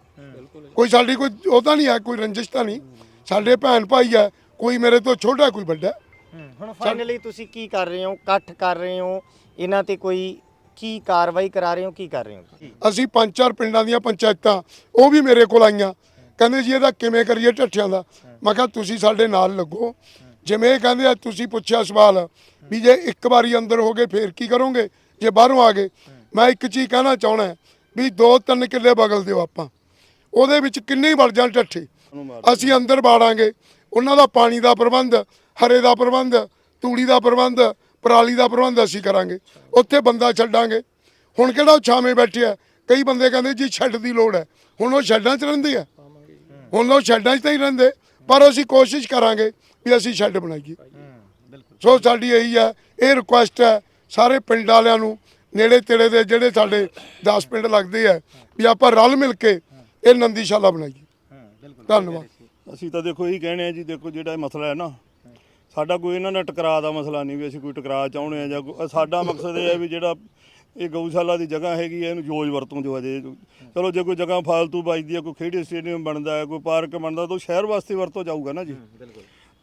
ਕੋਈ ਸਾਡੀ ਕੋਈ ਉਹ ਤਾਂ ਨਹੀਂ ਹੈ ਕੋਈ ਰੰਜਿਸ਼ ਤਾਂ ਨਹੀਂ। ਸਾਡੇ ਭੈਣ ਭਾਈ ਹੈ ਕੋਈ ਮੇਰੇ ਤੋਂ ਛੋਟਾ ਕੋਈ ਵੱਡਾ। ਹੁਣ ਫਾਈਨਲੀ ਤੁਸੀਂ ਕੀ ਕਰ ਰਹੇ ਹੋ? ਇਕੱਠ ਕਰ ਰਹੇ ਹੋ? ਇਹਨਾਂ ਤੇ ਕੋਈ ਕੀ ਕਾਰਵਾਈ ਕਰਾ ਰਹੇ ਹੋ? ਕੀ ਕਰ ਰਹੇ ਹੋ? ਅਸੀਂ ਪੰਜ ਚਾਰ ਪਿੰਡਾਂ ਦੀਆਂ ਪੰਚਾਇਤਾਂ ਉਹ ਵੀ ਮੇਰੇ ਕੋਲ ਆਈਆਂ। ਕਹਿੰਦੇ ਜੀ ਇਹਦਾ ਕਿਵੇਂ ਕਰੀਏ ਢੱਠਿਆਂ ਦਾ? ਮੈਂ ਕਿਹਾ ਤੁਸੀਂ ਸਾਡੇ ਨਾਲ ਲੱਗੋ। ਜਿਵੇਂ ਕਹਿੰਦੇ ਆ ਤੁਸੀਂ ਪੁੱਛਿਆ ਸਵਾਲ ਵੀ ਜੇ ਇੱਕ ਵਾਰੀ ਅੰਦਰ ਹੋ ਗਏ ਫੇਰ ਕੀ ਕਰੋਗੇ? ਜੇ ਬਾਹਰੋਂ ਆ ਗਏ। ਮੈਂ ਇੱਕ ਚੀਜ਼ ਕਹਿਣਾ ਚਾਹਣਾ ਵੀ ਦੋ ਤਿੰਨ ਕਿੱਲੇ ਬਗਲ ਦਿਓ ਆਪਾਂ। ਉਹਦੇ ਵਿੱਚ ਕਿੰਨੀ ਵੜ ਜਾਣ ਟੱਠੇ ਅਸੀਂ ਅੰਦਰ ਬਾੜਾਂਗੇ ਉਹਨਾਂ ਦਾ ਪਾਣੀ ਦਾ ਪ੍ਰਬੰਧ ਹਰੇ ਦਾ ਪ੍ਰਬੰਧ ਤੂੜੀ ਦਾ ਪ੍ਰਬੰਧ ਪਰਾਲੀ ਦਾ ਪ੍ਰਬੰਧ ਅਸੀਂ ਕਰਾਂਗੇ। ਉੱਥੇ ਬੰਦਾ ਛੱਡਾਂਗੇ। ਹੁਣ ਕਿਹੜਾ ਛਾਵੇਂ ਬੈਠੇ ਆ ਕਈ ਬੰਦੇ ਕਹਿੰਦੇ ਜੀ ਛੱਡ ਦੀ ਲੋੜ ਹੈ। ਹੁਣ ਉਹ ਛੱਡਾਂ 'ਚ ਰਹਿੰਦੇ ਆ। ਹੁਣ ਉਹ ਛੱਡਾਂ 'ਚ ਤਾਂ ਹੀ ਰਹਿੰਦੇ। ਪਰ ਅਸੀਂ ਕੋਸ਼ਿਸ਼ ਕਰਾਂਗੇ ਵੀ ਅਸੀਂ ਛੱਡ ਬਣਾਈਏ। ਸੋ ਸਾਡੀ ਇਹੀ ਹੈ ਇਹ ਰਿਕੁਐਸਟ ਹੈ ਸਾਰੇ ਪਿੰਡ ਵਾਲਿਆਂ ਨੂੰ ਨੇੜੇ ਤੇੜੇ ਦੇ ਜਿਹੜੇ ਸਾਡੇ 10 ਪਿੰਡ ਲੱਗਦੇ ਆ ਵੀ ਆਪਾਂ ਰਲ ਮਿਲ ਕੇ ਇਹ ਨੰਦੀਸ਼ਾਲਾ ਬਣਾਈਏ। ਧੰਨਵਾਦ। ਅਸੀਂ ਤਾਂ ਦੇਖੋ ਇਹੀ ਕਹਿਣੇ ਆ ਜੀ ਦੇਖੋ ਜਿਹੜਾ ਇਹ ਮਸਲਾ ਹੈ ਨਾ ਸਾਡਾ ਕੋਈ ਇਹਨਾਂ ਨਾਲ ਟਕਰਾਅ ਦਾ ਮਸਲਾ ਨਹੀਂ ਵੀ ਅਸੀਂ ਕੋਈ ਟਕਰਾਅ ਚਾਹੁੰਦੇ ਆ ਜਾਂ ਕੋਈ- ਸਾਡਾ ਮਕਸਦ ਇਹ ਹੈ ਵੀ ਜਿਹੜਾ ਇਹ ਗਊਸ਼ਾਲਾ ਦੀ ਜਗ੍ਹਾ ਹੈਗੀ ਹੈ ਇਹਨੂੰ ਯੋਜ ਵਰਤੋਂ ਜੋ ਅਜੇ। ਚਲੋ ਜੇ ਕੋਈ ਜਗ੍ਹਾ ਫਾਲਤੂ ਬਚਦੀ ਹੈ ਕੋਈ ਖੇਡ ਸਟੇਡੀਅਮ ਬਣਦਾ ਹੈ ਕੋਈ ਪਾਰਕ ਬਣਦਾ ਤਾਂ ਉਹ ਸ਼ਹਿਰ ਵਾਸਤੇ ਵਰਤੋਂ ਜਾਊਗਾ ਨਾ ਜੀ।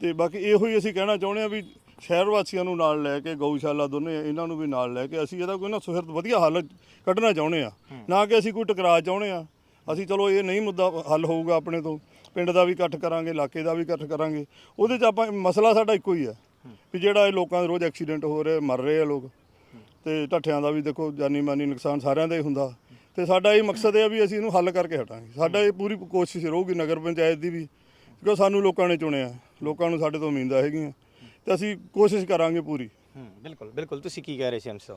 ਤੇ ਬਾਕੀ ਇਹੋ ਹੀ ਅਸੀਂ ਕਹਿਣਾ ਚਾਹੁੰਦੇ ਆ ਵੀ ਸ਼ਹਿਰ ਵਾਸੀਆਂ ਨੂੰ ਨਾਲ ਲੈ ਕੇ ਗਊਸ਼ਾਲਾ ਦੋਨੇ ਇਹਨਾਂ ਨੂੰ ਵੀ ਨਾਲ ਲੈ ਕੇ ਅਸੀਂ ਇਹਦਾ ਕੋਈ ਨਾ ਸੁਹਿਰਦ ਵਧੀਆ ਹੱਲ ਕੱਢਣਾ ਚਾਹੁੰਦੇ ਆ ਨਾ ਕਿ ਅਸੀਂ ਕੋਈ ਟਕਰਾਅ ਚਾਹੁੰਦੇ ਆ ਅਸੀਂ ਚਲੋ ਇਹ ਨਹੀਂ ਮੁੱਦਾ ਹੱਲ ਹੋਊਗਾ ਆਪਣੇ ਤੋਂ। ਪਿੰਡ ਦਾ ਵੀ ਇਕੱਠ ਕਰਾਂਗੇ ਇਲਾਕੇ ਦਾ ਵੀ ਇਕੱਠ ਕਰਾਂਗੇ। ਉਹਦੇ 'ਚ ਆਪਾਂ ਮਸਲਾ ਸਾਡਾ ਇੱਕੋ ਹੀ ਆ ਵੀ ਜਿਹੜਾ ਇਹ ਲੋਕਾਂ ਦੇ ਰੋਜ਼ ਐਕਸੀਡੈਂਟ ਹੋ ਰਹੇ ਮਰ ਰਹੇ ਆ ਲੋਕ। ਤੇ ਢੱਠਿਆਂ ਦਾ ਵੀ ਦੇਖੋ ਜਾਨੀ ਮਾਨੀ ਨੁਕਸਾਨ ਸਾਰਿਆਂ ਦਾ ਹੀ ਹੁੰਦਾ। ਤੇ ਸਾਡਾ ਇਹ ਮਕਸਦ ਹੈ ਵੀ ਅਸੀਂ ਇਹਨੂੰ ਹੱਲ ਕਰਕੇ ਹਟਾਂਗੇ। ਸਾਡਾ ਇਹ ਪੂਰੀ ਕੋਸ਼ਿਸ਼ ਰਹੂਗੀ ਨਗਰ ਪੰਚਾਇਤ ਦੀ ਵੀ ਕਿਉਂਕਿ ਸਾਨੂੰ ਲੋਕਾਂ ਨੇ ਚੁਣਿਆ। ਲੋਕਾਂ ਨੂੰ ਸਾਡੇ ਤੋਂ ਉਮੀਦਾਂ ਹੈਗੀਆਂ। ਤੇ ਅਸੀਂ ਕੋਸ਼ਿਸ਼ ਕਰਾਂਗੇ ਪੂਰੀ। ਬਿਲਕੁਲ ਬਿਲਕੁਲ। ਤੁਸੀਂ ਕੀ ਕਹਿ ਰਹੇ ਸੀ ਅੰਸ਼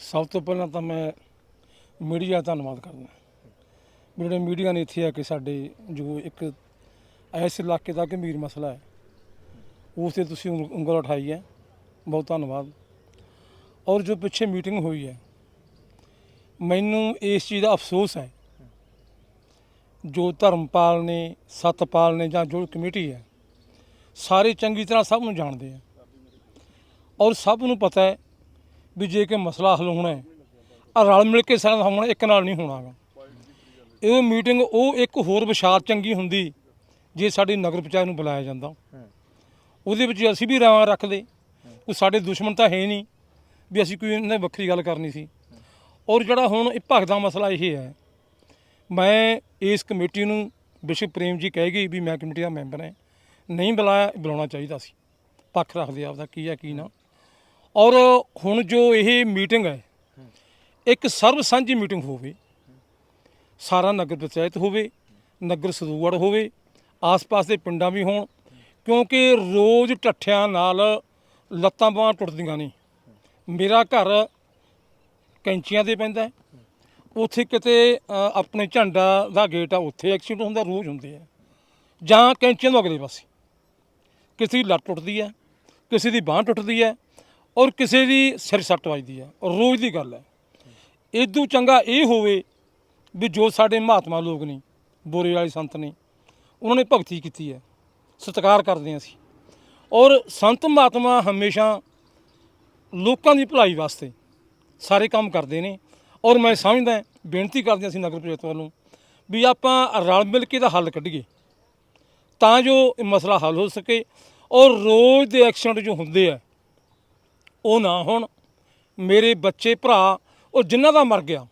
ਸਭ ਤੋਂ ਪਹਿਲਾਂ ਤਾਂ ਮੈਂ ਮੀਡੀਆ ਦਾ ਧੰਨਵਾਦ ਕਰਦਾ। ਜਿਹੜੇ ਮੀਡੀਆ ਨੇ ਇੱਥੇ ਆ ਕੇ ਸਾਡੇ ਜੋ ਇੱਕ ਇਸ ਇਲਾਕੇ ਦਾ ਗੰਭੀਰ ਮਸਲਾ ਹੈ, ਉਸ ਤੇ ਤੁਸੀਂ ਉਂਗ- ਉਂਗਲ ਉਠਾਈ ਹੈ। ਬਹੁਤ ਧੰਨਵਾਦ। ਔਰ ਜੋ ਪਿੱਛੇ ਮੀਟਿੰਗ ਹੋਈ ਹੈ, ਮੈਨੂੰ ਇਸ ਚੀਜ਼ ਦਾ ਅਫਸੋਸ ਹੈ, ਜੋ ਧਰਮਪਾਲ ਨੇ, ਸਤਪਾਲ ਨੇ ਜਾਂ ਜੋ ਕਮੇਟੀ ਹੈ, ਸਾਰੇ ਚੰਗੀ ਤਰ੍ਹਾਂ ਸਭ ਨੂੰ ਜਾਣਦੇ ਆ। ਔਰ ਸਭ ਨੂੰ ਪਤਾ ਹੈ ਵੀ ਜੇ ਕਿ ਮਸਲਾ ਹੱਲ ਹੋਣਾ ਹੈ ਆ ਰਲ ਮਿਲ ਕੇ ਸਾਰਾ ਹੋਣਾ ਇੱਕ ਨਾਲ ਨਹੀਂ ਹੋਣਾ ਹੋਣਾਗਾ। ਇਹ ਮੀਟਿੰਗ ਉਹ ਇੱਕ ਹੋਰ ਵਿਸ਼ਾਲ ਚੰਗੀ ਹੁੰਦੀ ਜੇ ਸਾਡੀ ਨਗਰ ਪੰਚਾਇਤ ਨੂੰ ਬੁਲਾਇਆ ਜਾਂਦਾ। ਉਹਦੇ ਵਿੱਚ ਅਸੀਂ ਵੀ ਰਾਵਾਂ ਰੱਖਦੇ। ਕੋਈ ਸਾਡੇ ਦੁਸ਼ਮਣ ਤਾਂ ਹੈ ਨਹੀਂ ਵੀ ਅਸੀਂ ਕੋਈ ਇਹਨਾਂ ਵੱਖਰੀ ਗੱਲ ਕਰਨੀ ਸੀ। ਔਰ ਜਿਹੜਾ ਹੁਣ ਇਹ ਭਗਤ ਦਾ ਮਸਲਾ ਇਹ ਹੈ ਮੈਂ ਇਸ ਕਮੇਟੀ ਨੂੰ ਬਿਸ਼ਪ ਪ੍ਰੇਮ ਜੀ ਕਹਿ ਗਏ ਵੀ ਮੈਂ ਕਮੇਟੀ ਦਾ ਮੈਂਬਰ ਹਾਂ। ਨਹੀਂ ਬੁਲਾਇਆ ਬੁਲਾਉਣਾ ਚਾਹੀਦਾ ਸੀ। ਪੱਖ ਰੱਖਦੇ ਆਪਦਾ ਕੀ ਹੈ ਕੀ ਨਾ। ਔਰ ਹੁਣ ਜੋ ਇਹ ਮੀਟਿੰਗ ਹੈ ਇੱਕ ਸਰਬ ਸਾਂਝੀ ਮੀਟਿੰਗ ਹੋਵੇ ਸਾਰਾ ਨਗਰ ਪੰਚਾਇਤ ਹੋਵੇ, ਨਗਰ ਸਦੂਗੜ ਹੋਵੇ, ਆਸ-ਪਾਸ ਦੇ ਪਿੰਡਾਂ ਵੀ ਹੋਣ, ਕਿਉਂਕਿ ਰੋਜ਼ ਢੱਠਿਆਂ ਨਾਲ ਲੱਤਾਂ ਬਾਹਾਂ ਟੁੱਟਦੀਆਂ ਨੇ। ਮੇਰਾ ਘਰ ਕੈਂਚੀਆਂ 'ਤੇ ਪੈਂਦਾ ਉੱਥੇ ਕਿਤੇ ਆਪਣੇ ਝੰਡਾ ਦਾ ਗੇਟ ਆ, ਉੱਥੇ ਐਕਸੀਡੈਂਟ ਹੁੰਦਾ, ਰੋਜ਼ ਹੁੰਦੇ ਆ। ਜਾਂ ਕੈਂਚੀਆਂ ਤੋਂ ਅਗਲੇ ਪਾਸੇ। ਕਿਸੇ ਦੀ ਲੱਤ ਟੁੱਟਦੀ ਹੈ, ਕਿਸੇ ਦੀ ਬਾਂਹ ਟੁੱਟਦੀ ਹੈ ਔਰ ਕਿਸੇ ਦੀ ਸਿਰ ਸੱਟ ਵੱਜਦੀ ਹੈ। ਔਰ ਰੋਜ਼ ਦੀ ਗੱਲ ਹੈ। ਇਦੋਂ ਚੰਗਾ ਇਹ ਹੋਵੇ ਵੀ ਜੋ ਸਾਡੇ ਮਹਾਤਮਾ ਲੋਕ ਨੇ, ਬੋਰੇ ਵਾਲੇ ਸੰਤ ਨੇ, ਉਹਨਾਂ ਨੇ ਭਗਤੀ ਕੀਤੀ ਹੈ, ਸਤਿਕਾਰ ਕਰਦੇ ਹਾਂ ਅਸੀਂ। ਔਰ ਸੰਤ ਮਹਾਤਮਾ ਹਮੇਸ਼ਾ ਲੋਕਾਂ ਦੀ ਭਲਾਈ ਵਾਸਤੇ ਸਾਰੇ ਕੰਮ ਕਰਦੇ ਨੇ। ਔਰ ਮੈਂ ਸਮਝਦਾ, ਬੇਨਤੀ ਕਰਦੇ ਹਾਂ ਅਸੀਂ ਨਗਰ ਪੰਚਾਇਤ ਵੱਲੋਂ ਵੀ ਆਪਾਂ ਰਲ ਮਿਲ ਕੇ ਦਾ ਹੱਲ ਕੱਢੀਏ, ਤਾਂ ਜੋ ਇਹ ਮਸਲਾ ਹੱਲ ਹੋ ਸਕੇ। ਔਰ ਰੋਜ਼ ਦੇ ਐਕਸੀਡੈਂਟ ਜੋ ਹੁੰਦੇ ਆ, ਉਹ ਨਾ ਹੋਣ। ਮੇਰੇ ਬੱਚੇ, ਭਰਾ, ਉਹ ਜਿਨ੍ਹਾਂ ਦਾ ਮਰ ਗਿਆ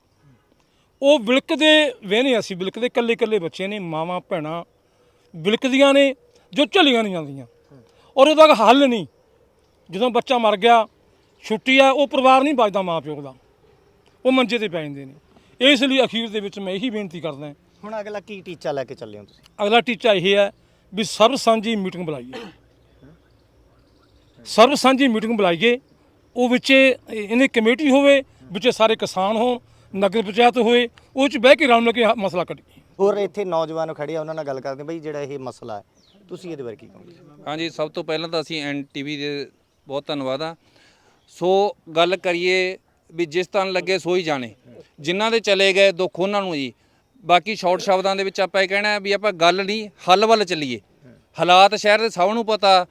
ਉਹ ਵਿਲਕਦੇ ਵੇਹਨੇ ਅਸੀਂ ਵਿਲਕਦੇ ਇਕੱਲੇ ਇਕੱਲੇ ਬੱਚੇ ਨੇ ਮਾਵਾਂ ਭੈਣਾਂ ਵਿਲਕਦੀਆਂ ਨੇ ਜੋ ਝੱਲੀਆਂ ਨਹੀਂ ਜਾਂਦੀਆਂ। ਔਰ ਉਹਦਾ ਹੱਲ ਨਹੀਂ। ਜਦੋਂ ਬੱਚਾ ਮਰ ਗਿਆ ਛੁੱਟੀ ਆ ਉਹ ਪਰਿਵਾਰ ਨਹੀਂ ਬਚਦਾ ਮਾਂ ਪਿਓ ਦਾ। ਉਹ ਮੰਜੇ ਤੇ ਪੈ ਜਾਂਦੇ ਨੇ। ਇਸ ਲਈ ਅਖੀਰ ਦੇ ਵਿੱਚ ਮੈਂ ਇਹੀ ਬੇਨਤੀ ਕਰਦਾ ਹੁਣ ਅਗਲਾ ਕੀ ਟੀਚਾ ਲੈ ਕੇ ਚੱਲੇ ਹੋ ਤੁਸੀਂ? ਅਗਲਾ ਟੀਚਾ ਇਹ ਹੈ ਵੀ ਸਰਬ ਸਾਂਝੀ ਮੀਟਿੰਗ ਬੁਲਾਈਏ। ਸਰਬ ਸਾਂਝੀ ਮੀਟਿੰਗ ਬੁਲਾਈਏ ਉਹ ਵਿੱਚ ਇਹਨੇ ਕਮੇਟੀ ਹੋਵੇ ਵਿੱਚ ਸਾਰੇ ਕਿਸਾਨ ਹੋਣ ਨਗਰ ਪੰਚਾਇਤ ਹੋਏ ਉਹ ਚ ਬਹਿ ਕੇ ਰਲ ਮਿਲ ਕੇ ਹ- ਮਸਲਾ ਕੱਢੀਏ ਹੋਰ ਇੱਥੇ ਨੌਜਵਾਨ ਖੜੇ ਆ ਉਹਨਾਂ ਨਾਲ ਗੱਲ ਕਰਦੇ ਹਾਂ। ਬਈ ਜਿਹੜਾ ਇਹ ਮਸਲਾ ਹੈ ਤੁਸੀਂ ਇਹਦੇ ਬਾਰੇ ਕੀ ਕਹੋਗੇ? ਹਾਂਜੀ ਸਭ ਤੋਂ ਪਹਿਲਾਂ ਤਾਂ ਅਸੀਂ ਐਨਟੀਵੀ ਦੇ ਬਹੁਤ ਧੰਨਵਾਦ ਆ ਸੋ ਗੱਲ ਕਰੀਏ ਵੀ ਜਿਸ ਤਨ ਲੱਗੇ ਸੋਈ ਜਾਣੇ। ਜਿਨ੍ਹਾਂ ਦੇ ਚਲੇ ਗਏ ਦੁੱਖ ਉਹਨਾਂ ਨੂੰ ਜੀ। ਬਾਕੀ ਸ਼ਾਰਟ ਸ਼ਬਦਾਂ ਦੇ ਵਿੱਚ ਆਪਾਂ ਇਹ ਕਹਿਣਾ ਹੈ ਵੀ ਆਪਾਂ ਗੱਲ ਨਹੀਂ ਹੱਲ ਵੱਲ ਚੱਲੀਏ। ਹਾਲਾਤ ਸ਼ਹਿਰ ਦੇ ਸਭ ਨੂੰ ਪਤਾ।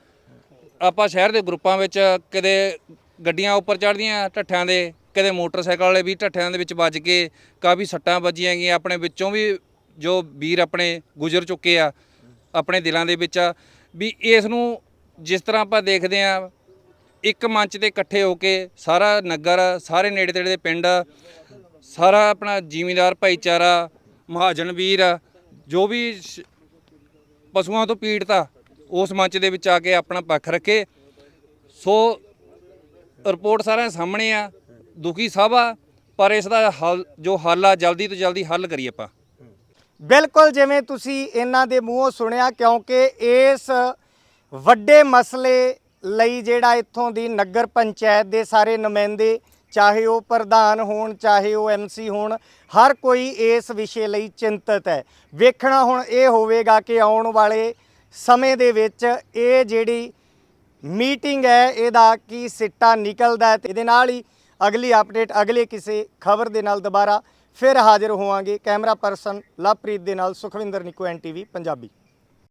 ਆਪਾਂ ਸ਼ਹਿਰ ਦੇ ਗਰੁੱਪਾਂ ਵਿੱਚ ਕਦੇ ਗੱਡੀਆਂ ਉੱਪਰ ਚੜ੍ਹਦੀਆਂ ਢੱਠਿਆਂ ਦੇ ਕਦੇ ਮੋਟਰਸਾਈਕਲ ਵਾਲੇ ਵੀ ਢੱਠਿਆਂ ਦੇ ਵਿੱਚ ਵੱਜ ਕੇ ਕਾਫੀ ਸੱਟਾਂ ਵੱਜੀਆਂ ਗਈਆਂ, ਆਪਣੇ ਵਿੱਚੋਂ ਵੀ ਜੋ ਵੀਰ ਆਪਣੇ ਗੁਜ਼ਰ ਚੁੱਕੇ ਆ, ਆਪਣੇ ਦਿਲਾਂ ਦੇ ਵਿੱਚ ਆ, ਵੀ ਇਸ ਨੂੰ ਜਿਸ ਤਰ੍ਹਾਂ ਆਪਾਂ ਦੇਖਦੇ ਆ, ਇੱਕ ਮੰਚ ਤੇ ਇਕੱਠੇ ਹੋ ਕੇ ਸਾਰਾ ਨਗਰ, ਸਾਰੇ ਨੇੜੇ ਤੇੜੇ ਦੇ ਪਿੰਡ, ਸਾਰਾ ਆਪਣਾ ਜ਼ਿਮੀਂਦਾਰ ਭਾਈਚਾਰਾ, ਮਹਾਜਨ ਵੀਰ, ਜੋ ਵੀ ਪਸ਼ੂਆਂ ਤੋਂ ਪੀੜਤ ਆ, ਉਸ ਮੰਚ ਦੇ ਵਿੱਚ ਆ ਕੇ ਆਪਣਾ ਪੱਖ ਰੱਖੇ। ਸੋ ਰਿਪੋਰਟ ਸਾਰਿਆਂ ਸਾਹਮਣੇ ਆ। ਦੁਖੀ ਸਭ ਆ, ਪਰ ਇਸ ਦਾ ਹੱਲ, ਜੋ ਹੱਲ ਆ, ਜਲਦੀ ਤੋਂ ਜਲਦੀ ਹੱਲ ਕਰੀਏ ਆਪਾਂ। ਬਿਲਕੁਲ ਜਿਵੇਂ ਤੁਸੀਂ ਇਹਨਾਂ ਦੇ ਮੂੰਹੋਂ ਸੁਣਿਆ, ਕਿਉਂਕਿ ਇਸ ਵੱਡੇ ਮਸਲੇ ਲਈ ਜਿਹੜਾ ਇੱਥੋਂ ਦੀ ਨਗਰ ਪੰਚਾਇਤ ਦੇ ਸਾਰੇ ਨੁਮਾਇੰਦੇ, ਚਾਹੇ ਉਹ ਪ੍ਰਧਾਨ ਹੋਣ, ਚਾਹੇ ਉਹ ਐਮਸੀ ਹੋਣ, ਹਰ ਕੋਈ ਇਸ ਵਿਸ਼ੇ ਲਈ ਚਿੰਤਤ ਹੈ। ਵੇਖਣਾ ਹੁਣ ਇਹ ਹੋਵੇਗਾ ਕਿ ਆਉਣ ਵਾਲੇ ਸਮੇਂ ਦੇ ਵਿੱਚ ਇਹ ਜਿਹੜੀ ਮੀਟਿੰਗ ਹੈ, ਇਹਦਾ ਕੀ ਸਿੱਟਾ ਨਿਕਲਦਾ ਹੈ ਤੇ ਇਹਦੇ ਨਾਲ ਹੀ ਅਗਲੀ ਅਪਡੇਟ ਅਗਲੇ ਕਿਸੇ ਖਬਰ ਦੇ ਨਾਲ ਦੁਬਾਰਾ ਫਿਰ ਹਾਜ਼ਰ ਹੋਵਾਂਗੇ ਕੈਮਰਾ ਪਰਸਨ ਲਵਪ੍ਰੀਤ ਦੇ ਨਾਲ ਸੁਖਵਿੰਦਰ ਨਿਕੋ ਐਨਟੀਵੀ ਪੰਜਾਬੀ।